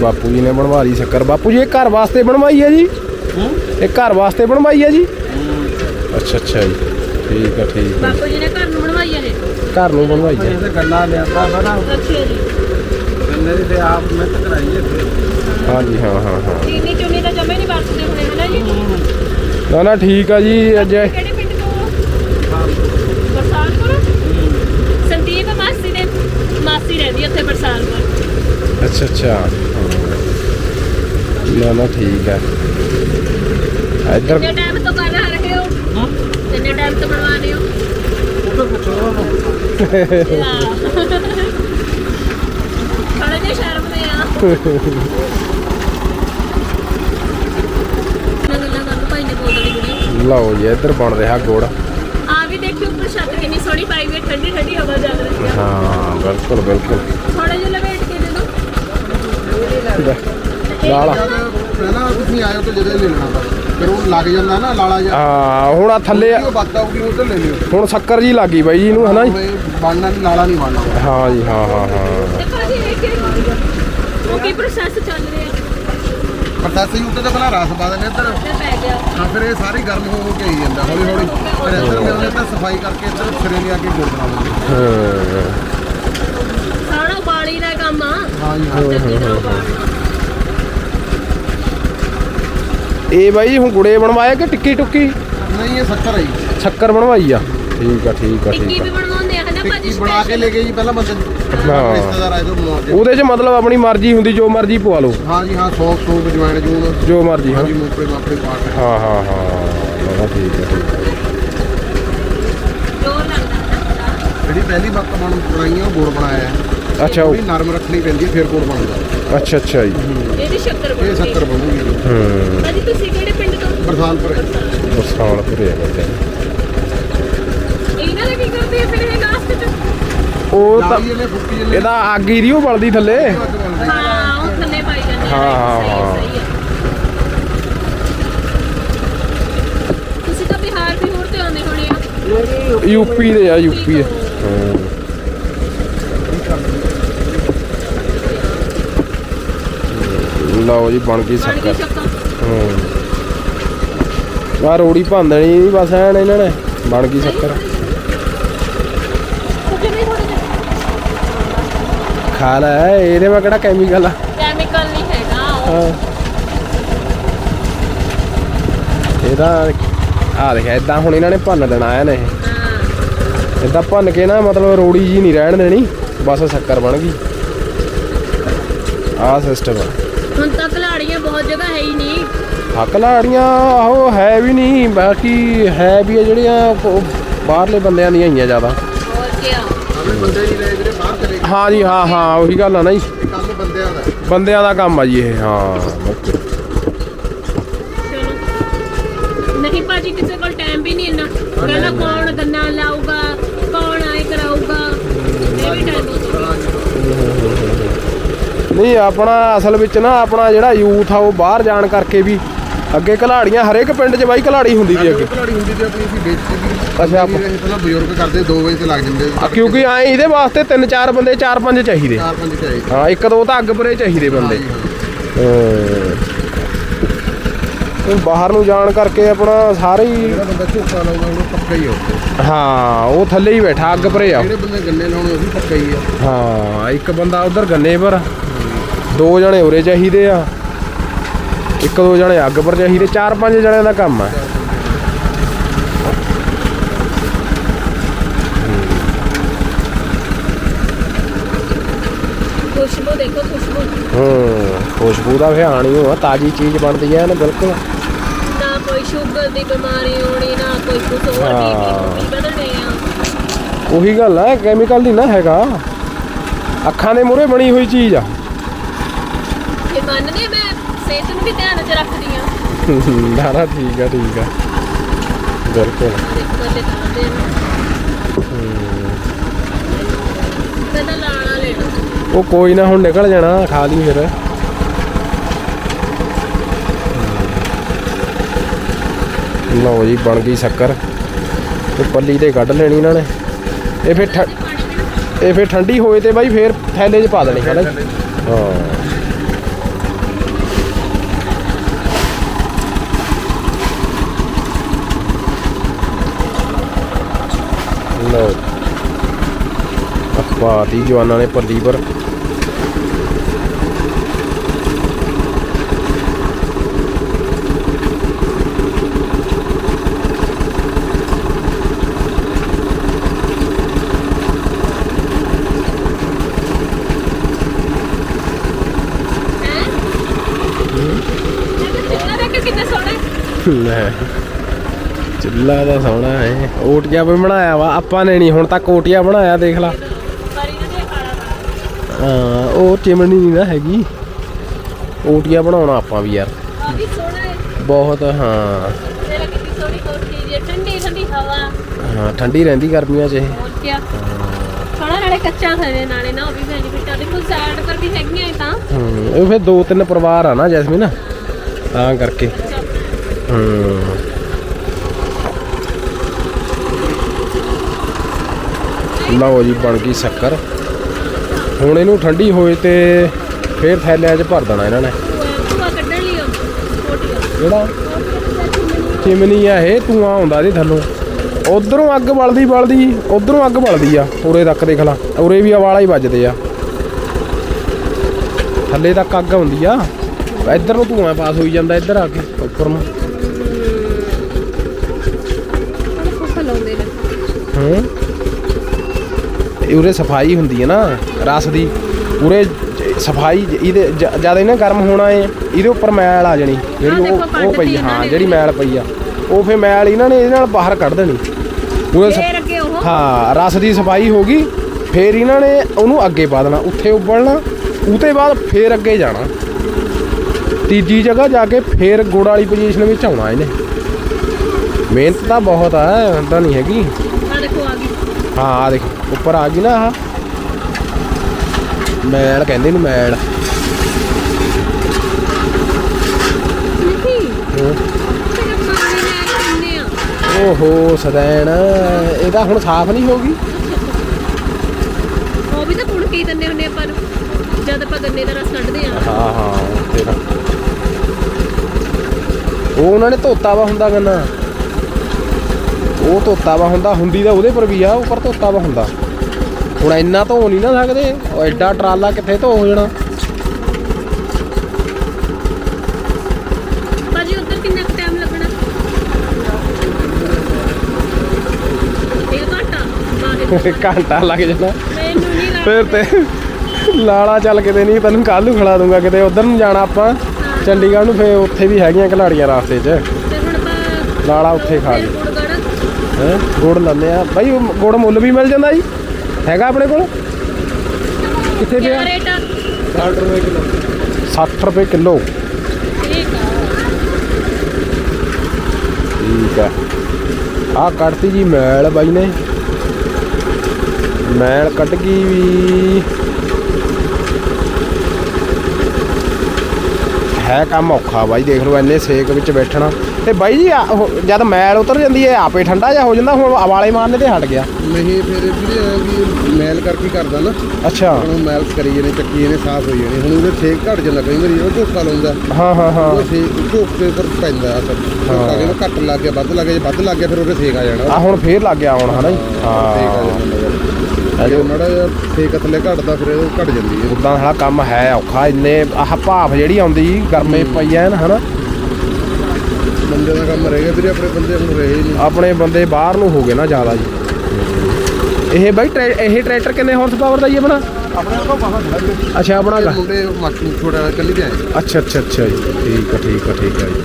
ਬਾਪੂ ਜੀ ਨੇ ਬਣਵਾ ਲਈ ਸ਼ੱਕਰ। ਬਾਪੂ ਜੀ ਇਹ ਘਰ ਵਾਸਤੇ ਬਣਵਾਈ ਹੈ ਜੀ? ਇਹ ਘਰ ਵਾਸਤੇ ਬਣਵਾਈ ਹੈ ਜੀ? ਅੱਛਾ ਅੱਛਾ ਜੀ। ਠੀਕ ਹੈ ਠੀਕ ਹੈ ਬਾਪੂ ਜੀ ਨੇ ਘਰ ਨੂੰ ਬਣਵਾਈ ਆ ਇਹ? ਘਰ ਨੂੰ ਬਣਵਾਈ ਹੈ ਤੇ ਗੱਲਾਂ ਲਿਆਤਾ ਬੜਾ ਅੱਛਾ ਜੀ। ਗੰਨੇ ਦੀ ਤੇ ਆਪ ਮਿਹਨਤ ਕਰਾਈ ਹੈ ਹਾਂਜੀ ਹਾਂ ਹਾਂ ਹਾਂ। ਚੀਨੀ ਚੁੰਨੀ ਤਾਂ ਜਮੇ ਨਹੀਂ ਵਰਤਦੇ ਹੁਣੇ ਹਨਾ ਜੀ? ਨਾ ਨਾ ਠੀਕ ਆ ਜੀ ਅੱਜ। ਕਿਹੜੇ ਪਿੰਡ ਤੋਂ ਬਰਸਾਤਪੁਰ? ਸੰਦੀਪ ਮਾਸੀ ਦੇ ਮਾਸੀ ਰਹਿੰਦੀ ਉੱਥੇ ਬਰਸਾਤਪੁਰ। ਅੱਛਾ ਅੱਛਾ। ਨਾ ਨਾ ਠੀਕ ਹੈ ਇੱਧਰ ਕਿੰਨੇ ਟਾਈਮ ਤੋਂ ਕਰ ਰਹੇ ਹੋ। ਕਿੰਨੇ ਟਾਈਮ ਤੋਂ ਬਣਵਾਣੇ ਹੋ? ਉੱਧਰ ਪੁੱਛੋ ਉਹਨਾਂ ਥੋੜਾ ਜਿਹਾ ਸ਼ਰਮਦੇ ਆ। ਨਾ ਗੱਲਾਂ ਕਰਨ ਭਾਈ ਨੇ ਬੋਲਣ ਦੀ ਕੁੜੀ। ਲਓ ਜੀ ਇੱਧਰ ਬਣ ਰਿਹਾ ਗੁੜ। ਆ ਵੀ ਦੇਖਿਓ ਉੱਪਰ ਛੱਤ ਕਿੰਨੀ ਸੋਹਣੀ ਪਾਈ ਹੋਈ ਹੈ ਠੰਡੀ ਠੰਡੀ ਹਵਾ ਚੱਲ ਰਹੀ ਹੈ। ਹਾਂ ਬਿਲਕੁਲ ਬਿਲਕੁਲ। ਥੋੜਾ ਜਿਹਾ ਲਪੇਟ ਕੇ ਦੇ ਦਿਓ। ਲਾਲਾ ਪਹਿਲਾਂ ਤੁਸੀਂ ਆਇਓ ਤਾਂ ਜਦੋਂ ਲੈ ਲੈਣਾ ਤਾਂ ਫਿਰ ਉਹ ਲੱਗ ਜਾਂਦਾ ਨਾ ਲਾਲਾ ਜਿਹਾ। ਹਾਂ ਹੁਣ ਆ ਥੱਲੇ ਉਹ ਬੱਤ ਆਊਗੀ ਉਧਰ ਲੈ ਲਿਓ। ਹੁਣ ਸ਼ੱਕਰ ਜੀ ਲੱਗੀ ਬਾਈ ਜੀ ਇਹਨੂੰ ਹਨਾ ਜੀ? ਬਣਨਾ ਨਹੀਂ ਲਾਲਾ ਨਹੀਂ ਬਣਨਾ। ਹਾਂ ਜੀ ਹਾਂ ਹਾਂ ਹਾਂ। ਤੇ ਭਾਜੀ ਇਹ ਕਿ ਉਹ ਕੀ ਪ੍ਰੋਸੈਸ ਚੱਲ ਰਿਹਾ? ਪ੍ਰੋਸੈਸ ਹੀ ਉੱਤੇ ਤਾਂ ਪਹਿਲਾਂ ਰਸ ਪਾ ਦਿੰਦੇ ਇੱਧਰ। ਤੇ ਪੈ ਗਿਆ। ਹਾਂ ਫਿਰ ਇਹ ਸਾਰੀ ਗਰਮ ਹੋ ਹੋ ਕੇ ਆਈ ਜਾਂਦਾ ਹੌਲੀ ਹੌਲੀ। ਫਿਰ ਇੱਧਰ ਲਿਆਉਂਦੇ ਤਾਂ ਸਫ਼ਾਈ ਕਰਕੇ ਇੱਧਰ ਸਿਰੇ ਲਿਆ ਕੇ ਗੁੜ ਬਣਾਉਂਦੇ ਹਾਂ। ਸਾਰਾ ਬਾਲੀ ਦਾ ਕੰਮ ਆ। ਹਾਂ ਜੀ ਹਾਂ। ਜੱਗੀ ਦਾ ਉਬਾਲਣਾ। ਇਹ ਬਾਈ ਜੀ ਹੁਣ ਗੁੜੇ ਬਣਵਾਇਆ ਕਿ ਟਿੱਕੀ ਟੁੱਕੀ? ਨਹੀਂ ਇਹ ਸ਼ੱਕਰ ਹੈ ਜੀ। ਸ਼ੱਕਰ ਬਣਵਾਈ ਆ? ਠੀਕ ਆ ਠੀਕ ਆ ਟਿੱਕੀ ਠੀਕ ਵੀ ਆ ਬਣਵਾਉਂਦੇ ਆ ਹਨਾ ਭਾਜੀ ਟਿੱਕੀ ਬਣਾ ਕੇ ਲੈ ਗਏ ਜੀ ਪਹਿਲਾਂ ਬੰਦੇ ਹਾਂ। ਰਿਸ਼ਤੇਦਾਰ ਆਏ ਤੋਂ ਕੇ ਉਹਦੇ 'ਚ ਮਤਲਬ ਆਪਣੀ ਮਰਜ਼ੀ ਹੁੰਦੀ ਜੋ ਮਰਜ਼ੀ ਪਵਾ ਲਓ। ਹਾਂ ਜੀ ਹਾਂ ਸੌਂਫ ਸੂਪ ਜਵਾਇਣ ਜੂਨ। ਜੋ ਮਰਜ਼ੀ ਹਾਂ ਹਾਂਜੀ ਮੋਪੇ ਮਾਪੇ ਪਾ ਕੇ। ਹਾਂ ਹਾਂ ਹਾਂ ਹਾਂ ਠੀਕ ਆ ਠੀਕ ਆ। ਜੋਰ ਲੱਗਦਾ ਜਿਹੜੀ ਪਹਿਲੀ ਵਕਤ ਬਣ ਬਣਾਈ ਆ ਉਹ ਗੁੜ ਬਣਾਇਆ ਹੈ। ਅੱਛਾ ਉਹ ਉਹ ਵੀ ਨਰਮ ਰੱਖਣੀ ਪੈਂਦੀ ਹੈ ਫਿਰ ਗੁੜ ਬਣਦਾ। ਅੱਛਾ ਅੱਛਾ ਜੀ। ਇਹਦੀ ਸ਼ੱਕਰ ਇਹ ਬਣਦੀ ਸ਼ੱਕਰ ਬਣੂਗੀ ਜੀ। ਹੂੰ। ਤੁਸੀਂ ਕਿਹੜੇ ਪਿੰਡ ਤੋਂ? ਬਰਸਾਨਪੁਰ ਹੈ। ਬਸਾਲ ਪੂਰੇ ਆ ਕਰਦੇ ਇਹਨਾਂ ਦਾ ਕੀ ਕਰਦੇ ਆ ਫਿਰ ਇਹ ਲਾਸਟ ਚ? ਉਹ ਤਾਂ ਇਹਨੇ ਫੁੱਕੀ ਇਹਦਾ ਅੱਗ ਹੀ ਦੀ ਉਹ ਬਲਦੀ ਥੱਲੇ। ਹੈ। ਉਹ ਥੱਲੇ ਪਾਈ ਜਾਂਦੇ ਆ ਹਾਂ, ਹਾਂ, ਸਹੀ ਹੈ, ਹਾਂ। ਸਹੀ ਹੈ। ਤੁਸੀਂ ਤਾਂ ਬਿਹਾਰ ਵੀ ਹੋਰ ਤੇ ਆਉਂਦੇ ਹੋਣੇ ਆ। ਯੂਪੀ ਦੇ ਆ ਯੂਪੀ ਦੇ। ਹਾਂ। ਲਓ ਜੀ ਬਣ ਗਈ ਬਣ ਗਈ ਸ਼ੱਕਰ ਸ਼ੱਕਰ। ਆ ਰੋੜੀ ਭੰਦਣੀ ਨੀ ਬਸ ਐਨ ਇਹਨਾਂ ਨੇ ਬਣ ਗਈ ਸ਼ੱਕਰ। ਨਹੀਂ ਖਾ ਲੈ ਇਹਦੇ ਮੈਂ ਕਿਹੜਾ ਕੈਮੀਕਲ ਆ? ਕੈਮੀਕਲ ਨਹੀਂ ਹੈਗਾ ਉਹ ਹਾਂ। ਇਹਦਾ ਆ ਦੇਖ ਏਦਾਂ ਹੁਣ ਇਹਨਾਂ ਨੇ ਭੰਨ ਦੇਣਾ ਐਨ ਇਹ। ਹਾਂ। ਏਦਾਂ ਭੰਨ ਕੇ ਨਾ ਮਤਲਬ ਰੋੜੀ ਜੀ ਨਹੀਂ ਰਹਿਣ ਦੇਣੀ ਬਸ ਸ਼ੱਕਰ ਬਣ ਗਈ। ਆਹ ਸਿਸਟਮ ਆ। ਹੁਣ ਤਾਂ ਕਲਾੜੀਆਂ ਬਹੁਤ ਜਗ੍ਹਾ ਹੈ ਹੀ ਨਹੀਂ ਹੱਕ ਲਾੜੀਆਂ ਆਹੋ ਹੈ ਵੀ ਨਹੀਂ ਬਾਕੀ ਹੈ ਵੀ ਆ ਜਿਹੜੀਆਂ ਉਹ ਬਾਹਰਲੇ ਬੰਦਿਆਂ ਦੀਆਂ ਹੀ ਆ ਜ਼ਿਆਦਾ। ਹੋਰ ਕੀ ਆ ਆਵੇਂ ਬੰਦੇ ਨਹੀਂ ਰਹੇ ਜਿਹੜੇ ਬਾਹਰ ਚਲੇ ਗਏ ਹਾਂ ਜੀ ਹਾਂ ਹਾਂ ਉਹੀ ਗੱਲ ਆ ਨਾ ਜੀ। ਕੰਮ ਬੰਦਿਆਂ ਦਾ ਹੈ। ਬੰਦਿਆਂ ਦਾ ਕੰਮ ਆ ਜੀ ਇਹ ਹਾਂ। ਬਿਲਕੁਲ ਚਲੋ ਨਹੀਂ ਭਾਜੀ ਕਿਸੇ ਕੋਲ ਟਾਈਮ ਵੀ ਨਹੀਂ ਇੰਨਾ। ਕਹਿੰਦਾ ਕੌਣ ਗੰਨਾ ਲਾਊਗਾ ਕੌਣ ਆਏ ਕਰਾਊਗਾ ਇਹ ਵੀ ਟਾਈਮ ਨਹੀਂ ਆਪਣਾ ਅਸਲ ਵਿੱਚ ਨਾ ਆਪਣਾ ਜਿਹੜਾ ਯੂਥ ਆ ਉਹ ਬਾਹਰ ਜਾਣ ਕਰਕੇ ਵੀ ਅੱਗੇ ਘਲਾੜੀਆਂ ਹਰੇਕ ਪਿੰਡ 'ਚ ਬਾਈ ਘਲਾੜੀ ਹੁੰਦੀ ਸੀ ਅੱਗੇ। ਕਲਾੜੀ ਹੁੰਦੀ ਤੇ ਆਪਣੀ ਵੀ ਅੱਛਾ, ਆਪਾਂ ਪਹਿਲਾਂ ਬਜ਼ੁਰਗ ਕਰਦੇ 2 ਵਜੇ ਤੇ ਲੱਗ ਜਾਂਦੇ। ਆ, ਕਿਉਂਕਿ ਐ ਇਹਦੇ ਵਾਸਤੇ ਤਿੰਨ ਚਾਰ ਬੰਦੇ ਚਾਰ ਪੰਜ ਚਾਹੀਦੇ। ਚਾਰ ਪੰਜ ਤੇ ਆਏ ਹਾਂ ਇੱਕ ਦੋ ਤਾਂ ਅੱਗ ਪਰੇ ਚਾਹੀਦੇ ਬੰਦੇ। ਹਾਂ ਜੀ, ਹਾਂ। ਉਹ ਬਾਹਰ ਨੂੰ ਜਾਣ ਕਰਕੇ ਆਪਣਾ ਸਾਰੇ ਹੀ ਜਿਹੜਾ ਬੰਦਾ ਝੋਕਾ ਲਾਉਂਦਾ ਉਹਨੂੰ ਪੱਕਾ ਹੀ ਆ ਉੱਥੇ। ਹਾਂ ਉਹ ਥੱਲੇ ਹੀ ਬੈਠਾ ਅੱਗ ਪਰੇ ਆ। ਜਿਹੜੇ ਬੰਦੇ ਗੰਨੇ ਲਾਉਣੇ ਉਹ ਵੀ ਪੱਕਾ ਹੀ ਆ। ਹਾਂ ਇੱਕ ਬੰਦਾ ਉਧਰ ਗੰਨੇ ਪਰ। ਦੋ ਜਣੇ ਉਰੇ ਚਾਹੀਦੇ ਆ। ਇੱਕ ਦੋ ਜਣੇ ਅੱਗ ਪਰ ਚਾਹੀਦੇ ਚਾਰ ਪੰਜ ਜਣਿਆਂ ਦਾ ਕੰਮ ਆ। ਖੁਸ਼ਬੂ ਦੇਖੋ ਖੁਸ਼ਬੂ। ਹੂੰ ਖੁਸ਼ਬੂ ਦਾ ਵਿਹਾਨ ਹੀ ਹੋਆ ਤਾਜੀ ਚੀਜ਼ ਬਣਦੀ ਐ ਨਾ ਬਿਲਕੁਲ। ਨਾ ਕੋਈ ਸ਼ੂਗਰ ਦੀ ਬਿਮਾਰੀ ਹੋਣੀ ਨਾ ਕੋਈ ਕੁਝ ਹੋਰ ਹਾਂ। ਬੀਪੀ ਵਧਣੇ ਆ। ਉਹੀ ਗੱਲ ਆ ਕੈਮੀਕਲ ਨਹੀਂ ਨਾ ਹੈਗਾ। ਅੱਖਾਂ ਦੇ ਮੂਹਰੇ ਬਣੀ ਹੋਈ ਚੀਜ਼ ਆ ਇਹ ਮੰਨਦੇ ਮੈਂ ਸਿਹਤ ਨੂੰ ਵੀ ਧਿਆਨ 'ਚ ਰੱਖਦੀ ਆ ਨਾ ਨਾ ਠੀਕ ਆ ਠੀਕ ਆ। ਬਿਲਕੁਲ। ਉਹ ਕੋਈ ਨਾ ਹੁਣ ਨਿਕਲ ਜਾਣਾ ਖਾ ਲਈ ਫਿਰ। ਲਓ ਜੀ ਬਣ ਗਈ ਸ਼ੱਕਰ। ਤੇ ਪੱਲੀ ਤੇ ਕੱਢ ਲੈਣੀ ਇਹਨਾਂ ਨੇ। ਇਹ ਫਿਰ ਇਹ ਫਿਰ ਠੰਡੀ ਹੋਏ ਤੇ ਬਾਈ ਫਿਰ ਥੈਲੇ 'ਚ ਪਾ ਦੇਣੀ ਹੈ ਨਾ ਜੀ? ਹਾਂ ਲਓ ਆਪਾਂ ਜਵਾਨਾਂ ਨੇ ਪੱਲੀ ਪਰ ਤਾਂ ਲੈ ਚੁੱਲਾ ਦਾ ਸੋਹਣਾ ਹੈ। ਓਟੀਆ ਵੀ ਬਣਾਇਆ ਵਾ, ਆਪਾਂ ਨੇ ਨਹੀਂ, ਹੁਣ ਤੱਕ ਓਟੀਆ ਬਣਾਇਆ, ਦੇਖ ਲਾ। ਉਹ ਚਿਮਣੀ ਨਹੀਂ ਨਾ ਹੈਗੀ। ਓਟੀਆ ਬਣਾਉਣਾ ਆਪਾਂ ਵੀ ਯਾਰ। ਬਹੁਤ ਹਾਂ। ਠੰਡੀ ਠੰਡੀ ਹਵਾ। ਹਾਂ ਠੰਡੀ ਰਹਿੰਦੀ ਗਰਮੀਆਂ 'ਚ ਇਹ। ਥੋੜਾ ਨਾਲੇ ਕੱਚਾ ਥਲੇ ਨਾਲੇ ਨਾ ਉਹ ਵੀ ਬੈਨੀਫਿਟ ਆ। ਦੇਖੋ ਸਾਈਡ ਪਰ ਵੀ ਹੈਗੀਆਂ ਇਹ ਤਾਂ। ਹੂੰ ਇਹ ਫਿਰ ਦੋ ਤਿੰਨ ਪਰਿਵਾਰ ਆ ਨਾ ਜੈਸਮੀਨ। ਤਾਂ ਕਰਕੇ। ਹੂੰ। ਲਓ ਜੀ ਬਣ ਗਈ ਸ਼ੱਕਰ। ਹੁਣ ਇਹਨੂੰ ਠੰਡੀ ਹੋਏ ਤੇ ਫੇਰ ਥੈਲਿਆਂ 'ਚ ਭਰ ਦੇਣਾ ਇਹਨਾਂ ਨੇ। ਧੂਆ ਕੱਢਣ ਲਈ ਕੋਟੀਆਂ ਜਿਹੜਾ ਚਿਮਨੀ ਆ ਇਹ ਧੂਆਂ ਆਉਂਦਾ ਇਹਦੇ ਥੱਲੋਂ। ਉਧਰੋਂ ਅੱਗ ਬਲਦੀ ਬਲਦੀ ਉਧਰੋਂ ਅੱਗ ਬਲਦੀ ਆ ਉਰੇ ਤੱਕ ਦੇਖ ਲਾ। ਉਰੇ ਵੀ ਵਾਲਾ ਹੀ ਵੱਜਦੇ ਆ। ਥੱਲੇ ਤੱਕ ਅੱਗ ਆਉਂਦੀ ਆ। ਇੱਧਰ ਨੂੰ ਧੂਆਂ ਪਾਸ ਹੋਈ ਜਾਂਦਾ ਇੱਧਰ ਆ ਕੇ ਉੱਪਰ ਨੂੰ। ਹੂੰ। ਉਰੇ ਸਫ਼ਾਈ ਹੁੰਦੀ ਹੈ ਨਾ ਰਸ ਦੀ। ਉਰੇ ਸਫ਼ਾਈ ਇਹਦੇ ਜ਼ਿਆਦਾ ਇਹਨਾਂ ਗਰਮ ਹੋਣਾ ਏ ਇਹਦੇ ਉੱਪਰ ਮੈਲ ਆ ਜਾਣੀ। ਜਿਹੜੀ ਉਹ ਉਹ ਪਈ ਹਾਂ ਨੇ ਜਿਹੜੀ ਮੈਲ ਪਈ ਆ। ਉਹ ਫੇ ਮੈਲ ਇਹਨਾਂ ਨੇ ਇਹਦੇ ਨਾਲ ਬਾਹਰ ਕੱਢ ਦੇਣੀ। ਉਰੇ ਉਹ? ਹਾਂ ਰਸ ਦੀ ਸਫ਼ਾਈ ਹੋ ਗਈ ਫੇਰ ਇਹਨਾਂ ਨੇ ਉਹਨੂੰ ਅੱਗੇ ਪਾ ਦੇਣਾ ਉੱਥੇ ਉਬਲਣਾ ਉਤੇ ਬਾਅਦ ਫੇਰ ਅੱਗੇ ਜਾਣਾ। ਤੀਜੀ ਜਗ੍ਹਾ ਜਾ ਕੇ ਫੇਰ ਗੁੜ ਵਾਲੀ ਪੋਜੀਸ਼ਨ ਵਿੱਚ ਆਉਣਾ ਇਹਨੇ। ਮਿਹਨਤ ਤਾਂ ਬਹੁਤ ਆ ਤਾਂ ਨਹੀਂ ਹੈਗੀ। ਆ ਦੇਖੋ ਆ ਗਈ। ਹਾਂ ਆ ਦੇਖ। ਉੱਪਰ ਆ ਗਈ ਨਾ ਆਹ। ਮੈਲ ਕਹਿੰਦੇ ਨੂੰ ਮੈਲ। ਆ ਓਹੋ ਸਦੈਣ ਇਹਦਾ ਹੁਣ ਸਾਫ਼ ਨਹੀਂ ਹੋਗੀ ਉਹ ਵੀ ਤਾਂ ਪੁਣ ਕੇ ਦਿੰਦੇ ਹੁੰਦੇ ਆਪਾਂ ਨੂੰ। ਜਦ ਆਪਾਂ ਗੰਨੇ ਦਾ ਰਸ ਕੱਢਦੇ ਆ। ਹਾਂ ਹਾਂ ਤੇਰਾ ਉਹ ਉਹਨਾਂ ਨੇ ਧੋਤਾ ਵਾ ਹੁੰਦਾ ਗੰਨਾ। ਉਹ ਧੋਤਾ ਵਾ ਹੁੰਦਾ ਹੁੰਦੀ ਤਾਂ ਉਹਦੇ ਪਰ ਵੀ ਆ ਉੱਪਰ ਧੋਤਾ ਵਾ ਹੁੰਦਾ। ਹੁਣ ਇੰਨਾ ਧੋ ਨਹੀਂ ਨਾ ਸਕਦੇ ਉਹ ਐਡਾ ਟਰਾਲਾ ਕਿੱਥੇ ਧੋ ਹੋ ਜਾਣਾ? ਭਾਜੀ ਉੱਧਰ ਕਿੰਨਾ ਕੁ ਟਾਈਮ ਲੱਗਣਾ? ਇੱਕ ਘੰਟਾ ਲੱਗ ਜਾਣਾ। ਮੈਨੂੰ ਨਹੀਂ ਲੱਗਦਾ। ਫਿਰ ਤੇ ਲਾਲਾ ਚੱਲ ਕਿਤੇ ਨਹੀਂ ਤੈਨੂੰ ਕੱਲ ਨੂੰ ਖਿਲਾ ਦੂੰਗਾ ਕਿਤੇ ਉਧਰ ਨੂੰ ਜਾਣਾ ਆਪਾਂ। ਚੰਡੀਗੜ੍ਹ ਨੂੰ ਫੇਰ ਉੱਥੇ ਵੀ ਹੈਗੀਆਂ ਖਿਲਾੜੀਆਂ ਰਾਸਤੇ 'ਚ। ਤੇ ਹੁਣ ਆਪਾਂ ਲਾਲਾ ਉੱਥੇ ਖਾ ਲਈ। ਹੈ? ਗੁੜ ਲੈਂਦੇ ਆ। ਬਾਈ ਉਹ ਗੁੜ ਮੁੱਲ ਵੀ ਮਿਲ ਜਾਂਦਾ ਜੀ। ਹੈਗਾ ਆਪਣੇ ਕੋਲ? ਕਿੱਥੇ ਪਿਆ? ਕਿਆ ਰੇਟ ਆ? 60 ਰੁਪਏ ਕਿਲੋ। 60 ਰੁਪਏ ਕਿਲੋ। ਠੀਕ ਆ। ਠੀਕ ਹੈ ਆ ਕੱਢਤੀ ਜੀ ਮੈਲ ਬਾਈ ਨੇ। ਮੈਲ ਕੱਢ ਗਈ ਵੀ। ਹੈ ਕੰਮ ਔਖਾ ਬਾਈ ਦੇਖ ਲਓ ਇੰਨੇ ਸੇਕ ਵਿੱਚ ਬੈਠਣਾ। ਤੇ ਬਾਈ ਜੀ ਆ- ਉਹ ਜਦ ਮੈਲ ਉਤਰ ਜਾਂਦੀ ਹੈ ਆਪੇ ਠੰਡਾ ਜਿਹਾ ਹੋ ਜਾਂਦਾ ਹੁਣ ਵਾਲੇ ਮਾਰਨੇ ਤੇ ਹਟ ਗਿਆ। ਨਹੀਂ ਫਿਰ ਵੀਰੇ ਐਂ ਵੀ ਮੈਲ ਕਰਕੇ ਕਰਦਾ ਨਾ। ਅੱਛਾ। ਹੁਣ ਉਹ ਮੈਲ ਕਰੀ ਜਾਣੇ ਚੱਕੀ ਜਾਣੇ ਸਾਫ਼ ਹੋਈ ਜਾਣੇ। ਹੁਣ ਉਹਦੇ ਛੇਕ ਘਟ ਜਾਂਦਾ ਕਈ ਵਾਰੀ ਉਹ ਝੋਕਾ ਲਾਉਂਦਾ। ਹਾਂ ਹਾਂ ਹਾਂ। ਉਹ ਛੇਕ ਝੋਕ ਦੇ ਉੱਪਰ ਪੈਂਦਾ ਅਸਰ ਝੋਕਾ ਜਿਵੇਂ ਘੱਟ ਲੱਗ ਗਿਆ ਵੱਧ ਲੱਗ ਗਿਆ ਜੇ ਵੱਧ ਲੱਗ ਗਿਆ ਫਿਰ ਉਹਦੇ ਛੇਕ ਆ ਜਾਣਾ। ਆ ਹੁਣ ਫੇਰ ਲੱਗ ਗਿਆ ਹੁਣ ਹਨਾ ਜੀ? ਛੇਕ ਆ ਹਾਂ ਜਾਂਦਾ ਜੇ ਮੜਾ ਜਿਹਾ ਛੇਕ ਥੱਲੇ ਘਟਦਾ ਫਿਰ ਉਹ ਘਟ ਜਾਂਦੀ ਹੈ। ਉਦਾਂ ਸਾਲਾ ਕੰਮ ਹੈ ਔਖਾ ਇੰਨੇ ਆਹ ਭਾਫ ਜਿਹੜੀ ਆਉਂਦੀ ਗਰਮੇ ਪਈ ਐਨ ਹਨਾ? ਬੰਦੇ ਦਾ ਕੰਮ ਰਹਿ ਗਿਆ ਵੀਰੇ ਆਪਣੇ ਬੰਦੇ ਹੁਣ ਰਹੇ ਹੀ ਨਹੀਂ। ਆਪਣੇ ਬੰਦੇ ਬਾਹਰ ਨੂੰ ਹੋ ਗਏ ਨਾ ਜ਼ਿਆਦਾ ਜੀ। ਇਹ ਬਾਈ ਟਰੈ- ਇਹ ਟਰੈਕਟਰ ਕਿੰਨੇ ਹਾਰਸ ਪਾਵਰ ਦਾ ਜੀ ਆਪਣਾ? ਆਪਣੇ ਕੋਲ ਬਾਹਰ ਅੱਛਾ ਆਪਣਾ ਗਾ- ਮੁੰਡੇ ਮਾਚੂ ਥੋੜਾ ਕੱਲੀ ਤੇ ਆਏ। ਅੱਛਾ ਅੱਛਾ ਅੱਛਾ ਜੀ। ਠੀਕ ਆ ਠੀਕ ਆ ਠੀਕ ਆ ਜੀ।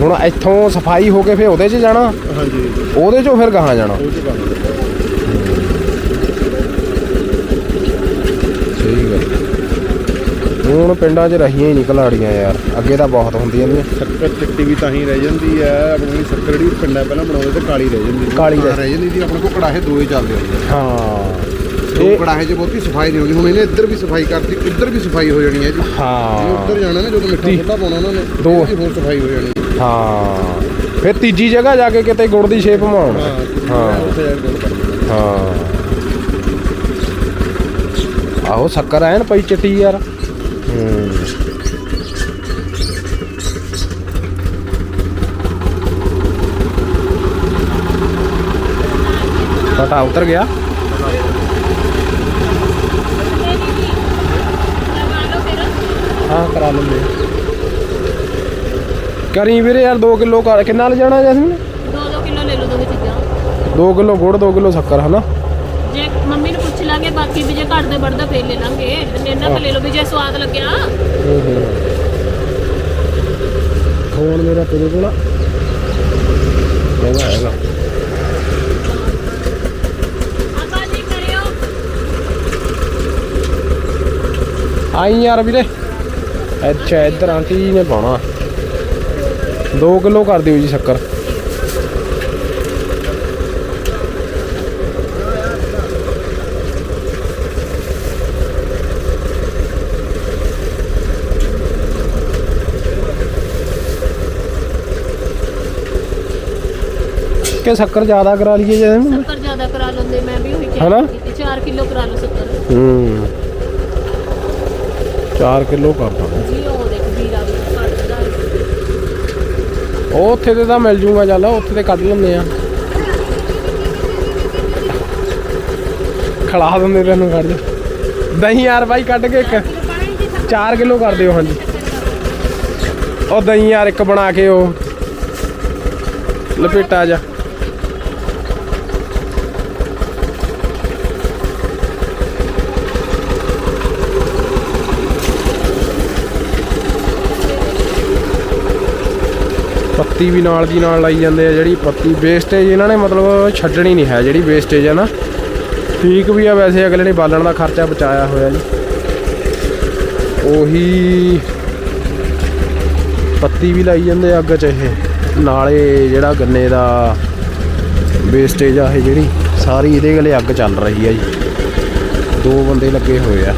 ਹੁਣ ਇੱਥੋਂ ਸਫ਼ਾਈ ਹੋ ਕੇ ਫਿਰ ਉਹਦੇ 'ਚ ਜਾਣਾ? ਹਾਂਜੀ। ਉਹਦੇ 'ਚੋਂ ਫਿਰ ਗਾਹਾਂ ਜਾਣਾ? ਉਹ ਚ ਕੰਮ ਸਹੀ ਗੱਲ ਹੁਣ ਪਿੰਡਾਂ 'ਚ ਰਹੀਆਂ ਹੀ ਨਹੀਂ ਘਲਾੜੀਆਂ ਯਾਰ ਅੱਗੇ ਤਾਂ ਬਹੁਤ ਹੁੰਦੀਆਂ ਨੇ। ਸ਼ੱਕਰ ਚਿੱਟੀ ਵੀ ਤਾਂ ਹੀ ਰਹਿ ਜਾਂਦੀ ਹੈ ਆਪਣੀ ਸ਼ੱਕਰ ਜਿਹੜੀ ਪਿੰਡਾਂ ਪਹਿਲਾਂ ਬਣਾਉਂਦੇ ਤੇ ਕਾਲੀ ਰਹਿ ਜਾਂਦੀ ਸੀ। ਕਾਲੀ ਰਹਿ- ਜਾਂਦੀ ਸੀ ਆਪਣੇ ਕੋਲ ਕੜਾਹੇ ਦੋ ਹੀ ਚੱਲਦੇ ਹੁੰਦੇ ਹਾਂ। ਦੋ ਇਹ ਕੜਾਹੇ 'ਚ ਬਹੁਤੀ ਸਫ਼ਾਈ ਨਹੀਂ ਹੁੰਦੀ ਹੁਣ ਇਹਨੇ ਇੱਧਰ ਵੀ ਸਫ਼ਾਈ ਕਰਤੀ ਇੱਧਰ ਵੀ ਸਫ਼ਾਈ ਹੋ ਜਾਣੀ ਹੈ ਜੀ। ਇਹ ਹਾਂ ਉੱਧਰ ਜਾਣਾ ਨਾ ਜਦੋਂ ਮਿੱਠਾ ਸੋਡਾ ਪਾਉਣਾ ਉਹਨਾਂ ਨੇ ਦੋ। ਇਹਦੀ ਹੋਰ ਸਫ਼ਾਈ ਹੋ ਜਾਣੀ। ਹਾਂ। ਫਿਰ ਤੀਜੀ ਜਗ੍ਹਾ ਜਾ ਕੇ ਕਿਤੇ ਗੁੜ ਦੀ ਸ਼ੇਪ ਮਾਉਣ ਹਾਂ ਹਾਂ। ਉੱਥੇ ਜਾ ਕੇ ਗੱਲ ਕਰਨੀ ਹਾਂ। ਆਹੋ ਸ਼ੱਕਰ ਐਨ ਪਈ ਚਿੱਟੀ ਯਾਰ। ਲਗਾ ਲਓ ਫਿਰ ਹਾਂ ਕਰਾ ਲੈਂਦੇ ਕਰੀ ਵੀਰੇ ਯਾਰ 2 ਕਿਲੋ ਕਿੰਨਾ ਲੈ ਜਾਣਾ ਜੈਸਮੀਨ? 2-2 ਕਿਲੋ ਲੈ ਲਓ ਦੋਵੇਂ ਚੀਜ਼ਾਂ। 2 ਕਿਲੋ ਗੁੜ 2 ਕਿਲੋ ਸ਼ੱਕਰ ਹਨਾ? ਜੇ ਮੰਮੀ ਨੂੰ ਪੁੱਛ ਲਾਂਗੇ ਬਾਕੀ ਵੀ ਜੇ ਘੱਟ ਦੇ ਵੱਧਦਾ ਫੇਰ ਲੈ ਲਾਂਗੇ। ਇੰਨਾ ਕੁ ਲੈ ਲਓ ਵੀ ਜੇ ਸਵਾਦ ਲੱਗਿਆ। ਫੋਨ ਮੇਰਾ ਤੇਰੇ ਕੋਲ ਆ? ਹੈਗਾ ਹੈਗਾ। ਆਪਾਂ ਜੀ ਕਰਿਓ। ਆਈ ਯਾਰ ਵੀਰੇ। ਅੱਛਾ ਇੱਧਰ ਆਂਟੀ ਜੀ ਨੇ ਪਾਉਣਾ। 2 ਕਿਲੋ ਕਰ ਦਿਓ ਜੀ ਸ਼ੱਕਰ। ਕਿ ਸ਼ੱਕਰ ਜ਼ਿਆਦਾ ਕਰਾ ਲਈਏ ਜੇ ਸ਼ੱਕਰ ਜ਼ਿਆਦਾ ਕਰਾ ਲੈਂਦੇ ਮੈਂ ਵੀ ਉਹੀ ਹਨਾ? ਕਹਿੰਦੀ 4 ਕਿਲੋ ਕਰਾ ਲਓ ਸ਼ੱਕਰ। ਹੂੰ। 4 ਕਿਲੋ ਕਰ ਦਾਂ ਜੀ ਉਹ ਦੇਖ ਵੀਰਾ ਵੀ ਕੱਢਦਾ ਉਹ ਉੱਥੇ ਤੇ ਤਾਂ ਮਿਲ ਜੂਗਾ ਚੱਲ ਉੱਥੇ ਤੇ ਕੱਢ ਲੈਂਦੇ ਆ। ਖਲਾ ਦਿੰਦੇ ਤੈਨੂੰ ਕੱਢ। ਦਹੀਂ ਯਾਰ ਬਾਈ ਕੱਢ ਕੇ ਇੱਕ। 4 ਕਿਲੋ ਕਰ ਦਿਓ ਹਾਂਜੀ। ਉਹ ਦਹੀਂ ਯਾਰ ਇੱਕ ਬਣਾ ਕੇ ਉਹ। ਲਪੇਟਾ ਜਾ ਪੱਤੀ ਵੀ ਨਾਲ ਦੀ ਨਾਲ ਲਾਈ ਜਾਂਦੇ ਆ ਜਿਹੜੀ ਪੱਤੀ ਵੇਸਟੇਜ ਇਹਨਾਂ ਨੇ ਮਤਲਬ ਛੱਡਣੀ ਨਹੀਂ ਹੈ, ਜਿਹੜੀ ਵੇਸਟੇਜ ਹੈ ਨਾ। ਠੀਕ ਵੀ ਆ ਵੈਸੇ ਅਗਲੇ ਨੇ ਬਾਲਣ ਦਾ ਖਰਚਾ ਬਚਾਇਆ ਹੋਇਆ ਜੀ। ਉਹੀ ਪੱਤੀ ਵੀ ਲਾਈ ਜਾਂਦੇ ਆ ਅੱਗ 'ਚ ਇਹ। ਨਾਲੇ ਜਿਹੜਾ ਗੰਨੇ ਦਾ ਵੇਸਟੇਜ ਆ ਇਹ ਜਿਹੜੀ, ਸਾਰੀ ਇਹਦੇ ਗਲੇ ਅੱਗ ਚੱਲ ਰਹੀ ਆ ਜੀ। ਦੋ ਬੰਦੇ ਲੱਗੇ ਹੋਏ ਆ।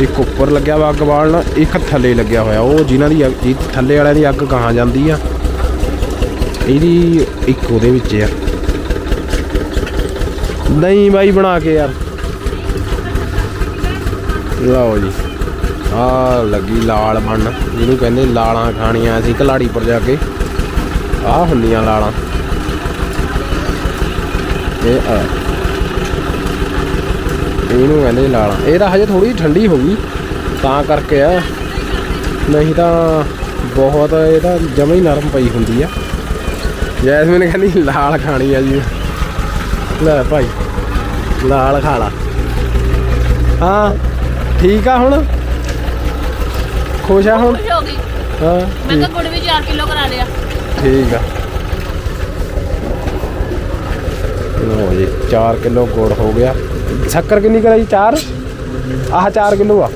ਇੱਕ ਉੱਪਰ ਲੱਗਿਆ ਵਾ ਅੱਗ ਬਾਲਣ, ਇੱਕ ਥੱਲੇ ਲੱਗਿਆ ਹੋਇਆ। ਉਹ ਜਿਨ੍ਹਾਂ ਦੀ ਅੱਗ- ਜਿਹਦੀ ਥੱਲੇ ਵਾਲਿਆਂ ਦੀ ਅੱਗ ਕਹਾਂ ਜਾਂਦੀ ਆ? ਇਹਦੀ ਇੱਕ ਉਹਦੇ ਵਿੱਚ ਆ। ਨਹੀਂ ਬਾਈ, ਬਣਾ ਕੇ ਯਾਰ। ਲਓ ਜੀ। ਆ ਲੱਗੀ ਲਾਲ ਬਣ ਜਿਹਨੂੰ ਕਹਿੰਦੇ ਲਾਲਾਂ ਖਾਣੀਆਂ ਅਸੀਂ ਕਲਾੜੀ ਪਰ ਜਾ ਕੇ। ਆ ਹੁੰਦੀਆਂ ਲਾਲਾਂ। ਇਹ ਆ। ਇਹਨੂੰ ਕਹਿੰਦੇ ਲਾਲਾਂ। ਇਹ ਤਾਂ ਹਜੇ ਥੋੜੀ ਠੰਡੀ ਹੋ ਗਈ। ਤਾਂ ਕਰਕੇ ਆ। ਨਹੀਂ ਤਾਂ ਬਹੁਤ, ਇਹ ਤਾਂ ਜਮਾ ਹੀ ਨਰਮ ਪਈ ਹੁੰਦੀ ਆ। ਜੈਸਮੀਨ ਕਹਿੰਦੀ ਲਾਲ ਖਾਣੀ ਆ ਜੀ। ਲੈ ਭਾਈ ਲਾਲ ਖਾ ਲਾ। ਹਾਂ ਠੀਕ ਆ ਹੁਣ? ਖੁਸ਼ ਆ ਹੁਣ? ਖੁਸ਼ ਹੋ ਗਈ। ਹਾਂ ਮੈਂ ਤਾਂ ਗੁੜ ਵੀ 4 ਕਿਲੋ ਕਰਾ ਲਿਆ। ਠੀਕ ਆ। ਲਓ ਜੀ 4 ਕਿਲੋ ਗੁੜ ਹੋ ਗਿਆ। ਸ਼ੱਕਰ ਕਿੰਨੀ ਕਰਾਈ 4 ਆਹ 4 ਕਿਲੋ ਆ।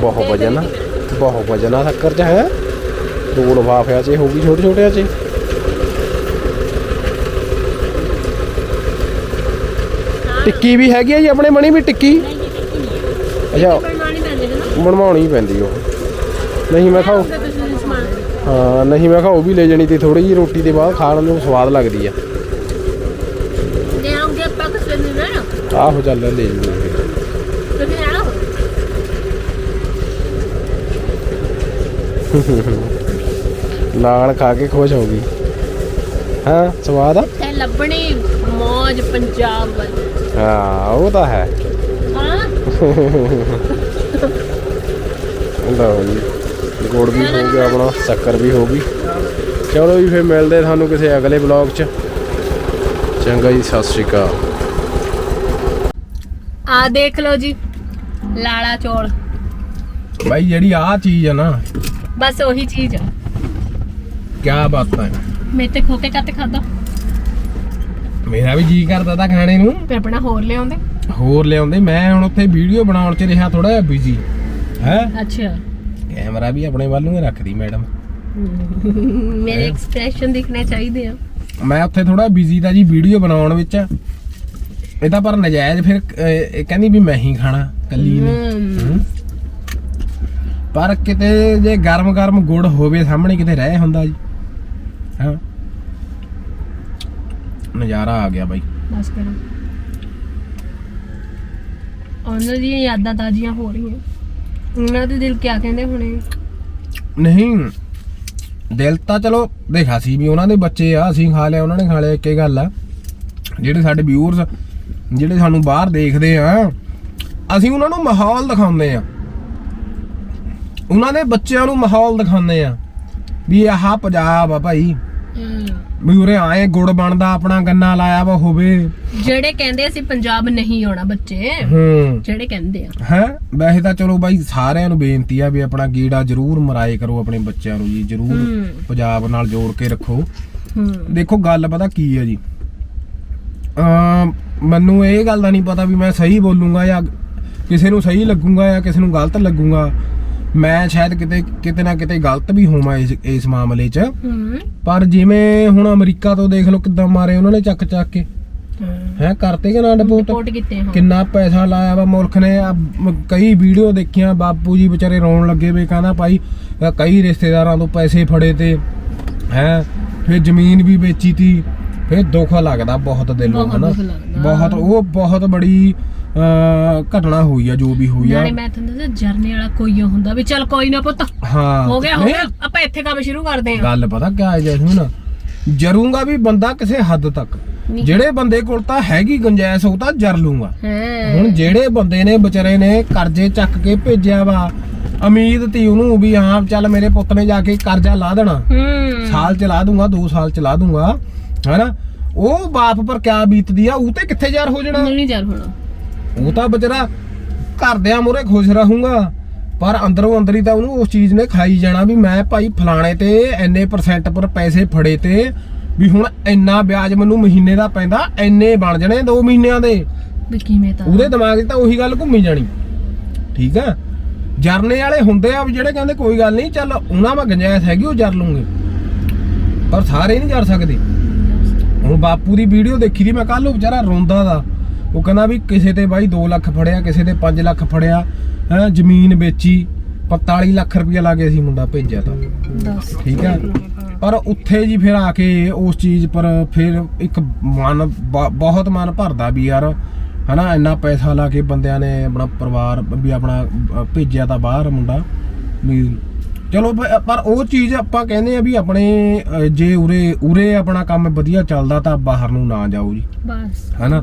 ਬਹੁਤ ਵਜਨ ਆ। ਬਹੁਤ ਵਜਨ ਆ ਸ਼ੱਕਰ ਚ ਹੈ? ਦੋ ਲਫਾਫਿਆਂ ਚ ਹੋ ਗਈ ਛੋਟੇ ਛੋਟਿਆਂ ਚ ਟਿੱਕੀ ਵੀ ਹੈਗੀ ਆ ਜੀ ਆਪਣੇ ਬਣੀ ਵੀ ਟਿੱਕੀ? ਅੱਛਾ। ਬਣਵਾਉਣੀ ਪੈਂਦੀ ਉਹ। ਨਹੀਂ ਮੈਂ ਸਮਾਨ ਹਾਂ ਨਹੀਂ ਮੈਂ ਉਹ ਵੀ ਲੈ ਜਾਣੀ ਤੇ। ਥੋੜੀ ਜਿਹੀ ਰੋਟੀ ਦੇ ਬਾਅਦ ਖਾਣ ਨੂੰ ਸਵਾਦ ਲੱਗਦੀ ਆ। ਲੈ ਆਉਂਗੇ ਆਪਾਂ ਕਿਸੇ ਨੂੰ ਨਾ। ਆਹੋ ਚੱਲ ਲੈ ਜੂਗੇ ਨਾਲ ਖਾ ਕੇ ਖੁਸ਼ ਹੋ ਗਈ। ਹਾਂ ਸਵਾਦ ਆ? ਲੱਭਣੀ ਮੌਜ ਪੰਜਾਬ ਵਾਲੀ। ਹਾਂ ਉਹ ਤਾਂ ਹੈ। ਹਾਂ। ਲਓ ਜੀ ਗੁੜ ਵੀ ਹੋ ਗਿਆ ਆਪਣਾ ਸ਼ੱਕਰ ਵੀ ਹੋ ਗਈ। ਚਲੋ ਜੀ ਫਿਰ ਮਿਲਦੇ ਤੁਹਾਨੂੰ ਕਿਸੇ ਅਗਲੇ ਬਲੌਗ 'ਚ। ਚੰਗਾ ਜੀ ਸਤਿ ਸ਼੍ਰੀ ਅਕਾਲ। ਆ ਦੇਖ ਲਓ ਜੀ ਲਾਲਾ ਚੌਲ। ਬਾਈ ਜਿਹੜੀ ਆ ਚੀਜ਼ ਆ ਨਾ ਬਸ ਉਹੀ ਚੀਜ਼ ਆ। ਕੀ ਬਾਤ ਹੈ। ਮੈਂ ਤੇ ਖੋ ਕੇ ਕੱਟ ਖਾਦਾ ਮੇਰਾ ਵੀ ਜੀ ਕਰਦਾ ਤਾਂ ਖਾਣੇ ਨੂੰ। ਫਿਰ ਆਪਣਾ ਹੋਰ ਲਿਆਉਂਦੇ? ਹੋਰ ਲਿਆਉਂਦੇ। ਮੈਂ ਹੁਣ ਉੱਥੇ ਵੀਡੀਓ ਬਣਾਉਣ 'ਚ ਰਿਹਾ ਥੋੜਾ ਜਿਹਾ ਬਿਜ਼ੀ ਹੈ? ਅੱਛਾ। ਕੈਮਰਾ ਵੀ ਆਪਣੇ ਵੱਲ ਨੂੰ ਹੀ ਰੱਖਦੀ ਮੈਡਮ ਮੇਰੇ ਐਕਸਪ੍ਰੈਸ਼ਨ ਦਿਖਣੇ ਚਾਹੀਦੇ ਆ। ਮੈਂ ਉੱਥੇ ਥੋੜਾ ਬਿਜ਼ੀ ਦਾ ਜੀ ਵੀਡੀਓ ਬਣਾਉਣ ਵਿੱਚ। ਇਹ ਤਾਂ ਪਰ ਨਜਾਇਜ਼ ਫਿਰ ਇਹ ਕਹਿੰਦੀ ਵੀ ਮੈਂ ਹੀ ਖਾਣਾ ਕੱਲੀ ਨੇ। ਪਰ ਕਿਤੇ ਜੇ ਗਰਮ ਗਰਮ ਗੁੜ ਹੋਵੇ ਸਾਹਮਣੇ ਕਿਤੇ ਰਹਿ ਹੁੰਦਾ ਜੀ। ਹਾਂ? ਨਜ਼ਾਰਾ ਆ ਗਿਆ ਬਾਈ। ਬਸ ਕਰੋ ਉਹਨਾਂ ਦੀਆਂ ਯਾਦਾਂ ਤਾਜ਼ੀਆਂ ਹੋ ਰਹੀਆਂ। ਉਹਨਾਂ ਦੇ ਦਿਲ ਕਿਆ ਕਹਿੰਦੇ ਹੁਣੇ? ਨਹੀਂ ਦਿਲ ਤਾਂ ਚਲੋ ਦੇਖਾ ਸੀ ਵੀ ਉਹਨਾਂ ਦੇ ਬੱਚੇ ਆ ਅਸੀਂ ਖਾ ਲਿਆ ਉਹਨਾਂ ਨੇ ਖਾ ਲਿਆ ਇੱਕੇ ਗੱਲ ਆ। ਜਿਹੜੇ ਸਾਡੇ ਵਿਊਅਰਸ ਜਿਹੜੇ ਸਾਨੂੰ ਬਾਹਰ ਦੇਖਦੇ ਆ ਅਸੀਂ ਉਹਨਾਂ ਨੂੰ ਮਾਹੌਲ ਦਿਖਾਉਂਦੇ ਆ। ਉਹਨਾਂ ਦੇ ਬੱਚਿਆਂ ਨੂੰ ਮਾਹੌਲ ਦਿਖਾਉਂਦੇ ਆ ਵੀ ਆਹ ਪੰਜਾਬ ਆ ਭਾਈ। ਵੀ ਉਰੇ ਆਏ ਗੁੜ ਬਣਦਾ ਆਪਣਾ ਗੰਨਾ ਲਾਇਆ ਵਾ ਹੋਵੇ। ਜਿਹੜੇ ਕਹਿੰਦੇ ਅਸੀਂ ਪੰਜਾਬ ਨਹੀਂ ਆਉਣਾ ਬੱਚੇ ਹੂੰ। ਜਿਹੜੇ ਕਹਿੰਦੇ ਆ। ਹੈ? ਵੈਸੇ ਤਾਂ ਚਲੋ ਬਾਈ ਸਾਰਿਆਂ ਨੂੰ ਬੇਨਤੀ ਆ ਵੀ ਆਪਣਾ ਗੀੜਾ ਜ਼ਰੂਰ ਮਰਾਏ ਕਰੋ ਆਪਣੇ ਬੱਚਿਆਂ ਨੂੰ ਜੀ ਜ਼ਰੂਰ। ਪੰਜਾਬ ਨਾਲ ਜੋੜ ਕੇ ਰੱਖੋ। ਹੂੰ। ਦੇਖੋ ਗੱਲ ਪਤਾ ਕੀ ਹੈ ਜੀ? ਅਮ ਮੈਨੂੰ ਇਹ ਗੱਲ ਦਾ ਨਹੀਂ ਪਤਾ ਵੀ ਮੈਂ ਸਹੀ ਬੋਲੂੰਗਾ ਜਾਂ ਕਿਸੇ ਨੂੰ ਸਹੀ ਲੱਗੂੰਗਾ ਜਾਂ ਕਿਸੇ ਨੂੰ ਗਲਤ ਲੱਗੂੰਗਾ। ਮੈਂ ਸ਼ਾਇਦ ਕਿਤੇ ਕਿਤੇ ਨਾ ਕਿਤੇ ਗਲਤ ਵੀ ਹੋਵਾਂ ਇਸ ਇਸ ਮਾਮਲੇ 'ਚ। ਹੂੰ। ਪਰ ਜਿਵੇਂ ਹੁਣ ਅਮਰੀਕਾ ਤੋਂ ਦੇਖ ਲਓ ਕਿੱਦਾਂ ਮਾਰੇ ਉਹਨਾਂ ਨੇ ਚੱਕ ਚੱਕ ਕੇ। ਹੈ। ਕਰਤੇ ਕਿ ਨਾ ਰਿਪੋਰਟ? ਕੀਤੇ ਹਾਂ। ਕਿੰਨਾ ਪੈਸਾ ਲਾਇਆ ਵਾ ਮੁਲਕ ਨੇ। ਕਈ ਵੀਡੀਓ ਦੇਖੀਆਂ ਬਾਪੂ ਜੀ ਵਿਚਾਰੇ ਰੋਣ ਲੱਗੇ ਵੇ ਕਹਿੰਦਾ ਭਾਈ ਕਈ ਰਿਸ਼ਤੇਦਾਰਾਂ ਤੋਂ ਪੈਸੇ ਫੜੇ ਤੇ ਹੈ ਫਿਰ ਜ਼ਮੀਨ ਵੀ ਵੇਚੀ ਤੀ। ਫਿਰ ਦੁੱਖ ਲੱਗਦਾ ਬਹੁਤ ਦਿਲੋਂ ਹਨਾ। ਬਹੁਤ ਉਹ ਬਹੁਤ ਬੜੀ ਘਟਨਾ ਹੋਈ ਆ ਜੋ ਵੀ ਹੋਈ ਆ। ਨਾਲੇ ਮੈਂ ਤੁਹਾਨੂੰ ਦੱਸਾਂ ਜਰਨੇ ਵਾਲਾ ਕੋਈ ਹੁੰਦਾ ਵੀ ਚੱਲ ਕੋਈ ਨਾ ਪੁੱਤ। ਹਾਂ ਹੋ ਗਿਆ ਹੋ ਨਹੀਂ, ਗਿਆ ਆਪਾਂ ਇੱਥੇ ਕੰਮ ਸ਼ੁਰੂ ਕਰਦੇ ਹਾਂ। ਗੱਲ ਪਤਾ ਕਿਆ ਹੈ ਜੈਸਮੀਨ? ਜਰੂੰਗਾ ਵੀ ਬੰਦਾ ਕਿਸੇ ਹੱਦ ਤੱਕ। ਨਹੀਂ। ਜਿਹੜੇ ਬੰਦੇ ਕੋਲ ਤਾਂ ਹੈਗੀ ਗੁੰਜਾਇਸ਼ ਉਹ ਤਾਂ ਜਰ ਲੂੰਗਾ। ਹੈ। ਹੁਣ ਜਿਹੜੇ ਬੰਦੇ ਨੇ ਵਿਚਾਰੇ ਨੇ ਕਰਜ਼ੇ ਚੱਕ ਕੇ ਭੇਜਿਆ ਵਾ ਉਮੀਦ ਤੀ ਉਹਨੂੰ ਵੀ ਹਾਂ ਚੱਲ ਮੇਰੇ ਪੁੱਤ ਨੇ ਜਾ ਕੇ ਕਰਜ਼ਾ ਲਾ ਦੇਣਾ। ਹੂੰ। ਸਾਲ ਚਲਾ ਦੂੰਗਾ 2 ਸਾਲ ਚਲਾ ਦੂੰਗਾ। ਹੈਨਾ? ਉਹ ਬਾਪ ਪਰ ਕਿਆ ਬੀਤਦੀ ਆ ਉਹ ਤੇ ਕਿੱਥੇ ਯਾਰ ਹੋ ਜਾਣਾ? ਨਹੀਂ ਜਰ ਹੋਣਾ। ਉਹ ਤਾਂ ਵਿਚਾਰਾ ਘਰਦਿਆਂ ਮੂਹਰੇ ਖੁਸ਼ ਰਹੂੰਗਾ। ਪਰ ਅੰਦਰੋਂ ਅੰਦਰ ਹੀ ਤਾਂ ਉਹਨੂੰ ਉਸ ਚੀਜ਼ ਨੇ ਖਾਈ ਜਾਣਾ ਵੀ ਮੈਂ ਭਾਈ ਫਲਾਣੇ ਤੇ ਇੰਨੇ ਪਰਸੈਂਟ ਪਰ ਪੈਸੇ ਫੜੇ ਤੇ ਵੀ ਹੁਣ ਇੰਨਾ ਵਿਆਜ ਮੈਨੂੰ ਮਹੀਨੇ ਦਾ ਪੈਂਦਾ ਇੰਨੇ ਬਣ ਜਾਣੇ 2 ਮਹੀਨਿਆਂ ਦੇ। ਵੀ ਕਿਵੇਂ ਤਾਂ? ਉਹਦੇ ਦਿਮਾਗ 'ਚ ਤਾਂ ਉਹੀ ਗੱਲ ਘੁੰਮੀ ਜਾਣੀ। ਠੀਕ ਆ? ਜਰਨੇ ਵਾਲੇ ਹੁੰਦੇ ਆ ਵੀ ਜਿਹੜੇ ਕਹਿੰਦੇ ਕੋਈ ਗੱਲ ਨਹੀਂ ਚੱਲ ਉਹਨਾਂ ਮਾ ਗੰਜਾਇਸ਼ ਹੈਗੀ ਉਹ ਜਰ ਲੂੰਗੇ। ਪਰ ਸਾਰੇ ਨਹੀਂ ਜਰ ਸਕਦੇ। ਹੁਣ ਬਾਪੂ ਦੀ ਵੀਡੀਓ ਦੇਖੀ ਦੀ ਮੈਂ ਕੱਲ ਉਹ ਵਿਚਾਰਾ ਰੋਂਦਾ ਦਾ। ਉਹ ਕਹਿੰਦਾ ਵੀ ਕਿਸੇ ਤੇ ਬਾਈ 2 ਲੱਖ ਫੜਿਆ ਕਿਸੇ ਤੇ 5 ਲੱਖ ਫੜਿਆ ਹੈ ਜ਼ਮੀਨ ਵੇਚੀ 45 ਲੱਖ ਰੁਪਇਆ ਲਾ ਕੇ ਅਸੀਂ ਮੁੰਡਾ ਭੇਜਿਆ ਤਾਂ। ਦੱਸ ਠੀਕ ਹੈ? ਪਰ ਉੱਥੇ ਜੀ ਫਿਰ ਆ ਕੇ ਉਸ ਚੀਜ਼ ਪਰ ਫਿਰ ਇੱਕ ਮਨ ਬਹੁਤ ਮਨ ਭਰਦਾ ਵੀ ਯਾਰ ਹਨਾ ਇੰਨਾ ਪੈਸਾ ਲਾ ਕੇ ਬੰਦਿਆਂ ਨੇ ਆਪਣਾ ਪਰਿਵਾਰ ਵੀ ਆਪਣਾ ਭੇਜਿਆ ਤਾਂ ਬਾਹਰ ਮੁੰਡਾ ਵੀ ਚਲੋ ਪਰ ਉਹ ਚੀਜ਼ ਆਪਾਂ ਕਹਿੰਦੇ ਆ ਵੀ ਆਪਣੇ ਜੇ ਉਰੇ ਉਰੇ ਆਪਣਾ ਕੰਮ ਵਧੀਆ ਚੱਲਦਾ ਤਾਂ ਬਾਹਰ ਨੂੰ ਨਾ ਜਾਓ ਜੀ। ਬਸ। ਹਨਾ?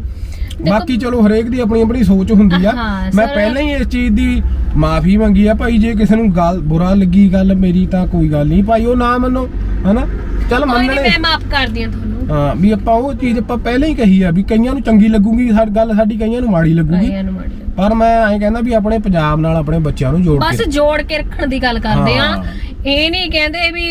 ਬਾਕੀ ਚਲੋ ਹਰੇਕ ਦੀ ਆਪਣੀ ਆਪਣੀ ਸੋਚ ਹੁੰਦੀ ਆ। ਹਾਂ, ਮੈਂ ਸਰ। ਪਹਿਲਾਂ ਹੀ ਇਸ ਚੀਜ਼ ਦੀ ਮਾਫੀ ਮੰਗੀ ਆ ਭਾਈ ਜੇ ਕਿਸੇ ਨੂੰ ਗੱਲ ਬੁਰਾ ਲੱਗੀ ਗੱਲ ਮੇਰੀ ਤਾਂ ਕੋਈ ਗੱਲ ਨਹੀਂ। ਭਾਈ ਉਹ ਨਾ ਮੰਨੋ ਹਨਾ? ਚੱਲ ਕੋਈ ਨਹੀਂ ਮੰਨਣੇ ਮੈਂ ਮਾਫ ਕਰਦੀ ਹਾਂ ਤੁਹਾਨੂੰ। ਹਾਂ ਵੀ ਆਪਾਂ ਉਹ ਚੀਜ਼ ਆਪਾਂ ਪਹਿਲਾਂ ਹੀ ਕਹੀ ਆ ਵੀ ਕਈਆਂ ਨੂੰ ਚੰਗੀ ਲੱਗੂਗੀ ਸਾਡੀ ਗੱਲ ਸਾਡੀ ਕਈਆਂ ਨੂੰ ਮਾੜੀ ਲੱਗੂਗੀ। ਨੂੰ ਮਾੜੀ। ਪਰ ਮੈਂ ਐਂ ਕਹਿੰਦਾ ਵੀ ਆਪਣੇ ਪੰਜਾਬ ਨਾਲ ਆਪਣੇ ਬੱਚਿਆਂ ਨੂੰ ਜੋੜ ਬਸ ਕੇ ਜੋੜ ਕੇ ਰੱਖਣ ਦੀ ਗੱਲ ਕਰਦੇ ਆ ਹਾਂ। ਇਹ ਨਹੀਂ ਕਹਿੰਦੇ ਵੀ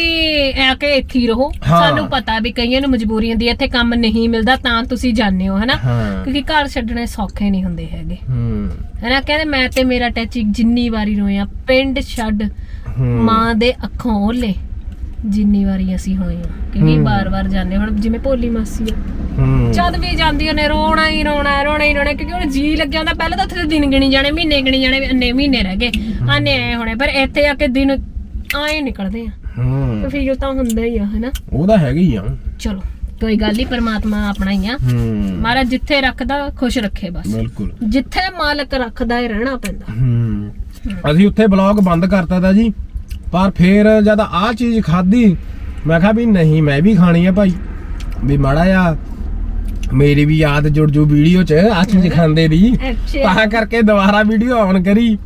ਆ ਕੇ ਇੱਥੇ ਹੀ ਰਹੋ। ਹਾਂ। ਸਾਨੂੰ ਪਤਾ ਵੀ ਕਈਆਂ ਨੂੰ ਮਜਬੂਰੀ ਹੁੰਦੀ ਹੈ ਇੱਥੇ ਕੰਮ ਨਹੀਂ ਮਿਲਦਾ ਤਾਂ ਤੁਸੀਂ ਜਾਂਦੇ ਹੋ ਹਨਾ? ਹਾਂ। ਕਿਉਂਕਿ ਘਰ ਛੱਡਣੇ ਸੌਖੇ ਨਹੀਂ ਹੁੰਦੇ ਹੈਗੇ। ਹੂੰ। ਹਨਾ? ਕਹਿੰਦੇ ਮੈਂ ਤੇ ਮੇਰਾ ਟੈਚੀ ਜਿੰਨੀ ਵਾਰੀ ਰੋਇਆ ਪਿੰਡ ਛੱਡ ਹੂੰ। ਮਾਂ ਦੇ ਅੱਖੋਂ ਓਲੇ ਜਿੰਨੀ ਵਾਰੀ ਅਸੀਂ ਹੋਏ ਆ ਕਿਉਂਕਿ ਹੂੰ। ਬਾਰ-ਬਾਰ ਜਾਂਦੇ ਹੁਣ ਜਿਵੇਂ ਭੋਲੀ ਮਾਸੀ ਆ। ਹੂੰ। ਜਦ ਵੀ ਜਾਂਦੀ ਉਹਨੇ ਰੋਣਾ ਹੀ ਰੋਣਾ ਹੈ, ਰੋਣਾ ਹੀ ਰੋਣਾ ਹੈ, ਕਿਉਂਕਿ ਉਹਨੂੰ ਜੀ ਲੱਗਿਆ ਹੁੰਦਾ ਪਹਿਲਾਂ ਤਾਂ ਉੱਥੇ ਦਿਨ ਗਿਣੀ ਜਾਣੇ ਮਹੀਨੇ ਗਿਣੀ ਜਾਣੇ ਇੰਨੇ ਮਹੀਨੇ ਰਹਿ ਗਏ। ਆਨੇ ਆਏ ਹੋਣੇ ਪਰ ਇੱਥੇ ਆ ਕੇ ਦਿਨ ਆਏ ਨਿਕਲਦੇ ਆ। ਤੇ ਹੂੰ ਫੀਲ ਤਾਂ ਹੁੰਦਾ ਹੀ ਆ ਹਨਾ? ਉਹ ਤਾਂ ਹੈਗਾ ਹੀ ਆ। ਚਲੋ ਕੋਈ ਗੱਲ ਨਹੀਂ ਪਰਮਾਤਮਾ ਆਪਣਾ ਹੀ ਆ। ਹੂੰ। ਮਹਾਰਾਜ ਜਿੱਥੇ ਰੱਖਦਾ ਖੁਸ਼ ਰੱਖੇ ਬਸ। ਬਿਲਕੁਲ। ਜਿੱਥੇ ਮਾਲਕ ਰੱਖਦਾ ਹੈ ਰਹਿਣਾ ਪੈਂਦਾ। ਹੂੰ। ਅਸੀਂ ਉੱਥੇ ਬਲੌਗ ਬੰਦ ਕਰਤਾ ਤਾ ਜੀ ਪਰ ਫੇਰ ਜਦ ਆਹ ਚੀਜ਼ ਖਾਧੀ ਮੈਂ ਕਿਹਾ ਵੀ ਨਹੀਂ ਮੈਂ ਵੀ ਖਾਣੀ ਆ ਭਾਈ। ਵੀ ਮਾੜਾ ਆ ਮੇਰੀ ਵੀ ਯਾਦ ਜੁੜ ਜੂ ਵੀਡੀਓ 'ਚ ਆ ਚੀਜ਼ ਖਾਂਦੇ ਦੀ। ਤਾਂ ਕਰਕੇ ਦੁਬਾਰਾ ਵੀਡੀਓ ਆਨ ਕਰੀ।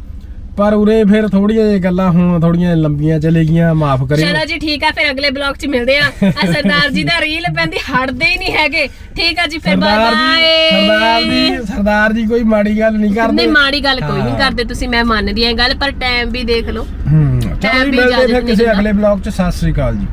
ਪਰ ਉਰੇ ਫਿਰ ਥੋੜੀਆਂ ਜਿਹੀਆਂ ਗੱਲਾਂ ਹੁਣ ਥੋੜੀਆਂ ਲੰਬੀਆਂ ਚਲੇ ਗਈਆਂ ਮਾਫ ਕਰਿਓ। ਚਲੋ ਜੀ ਠੀਕ ਆ ਫਿਰ ਅਗਲੇ ਬਲੌਗ 'ਚ ਮਿਲਦੇ ਆ। [laughs] ਆ ਸਰਦਾਰ ਜੀ ਦਾ ਰੀਲ ਪੈਂਦੀ ਹਟਦੇ ਹੀ ਨਹੀਂ ਹੈਗੇ। ਠੀਕ ਆ ਜੀ ਫਿਰ ਬਾਏ ਸਰਦਾਰ ਜੀ ਸਰਦਾਰ ਬਾਏ ਜੀ ਸਰਦਾਰ ਜੀ ਕੋਈ ਮਾੜੀ ਗੱਲ ਨਹੀਂ ਕਰਦੇ। ਨਹੀਂ ਮਾੜੀ ਗੱਲ ਕੋਈ ਨਹੀਂ। ਕਰਦੇ ਤੁਸੀਂ ਮੈਂ ਮੰਨਦੀ ਆ ਇਹ ਗੱਲ ਪਰ ਟਾਈਮ ਵੀ ਦੇਖ ਲਓ। ਹੂੰ। ਚਲੋ ਜੀ ਮਿਲਦੇ ਫਿਰ ਕਿਸੇ। ਅਗਲੇ ਬਲੌਗ 'ਚ ਸਤਿ ਸ੍ਰੀ ਅਕਾਲ ਜੀ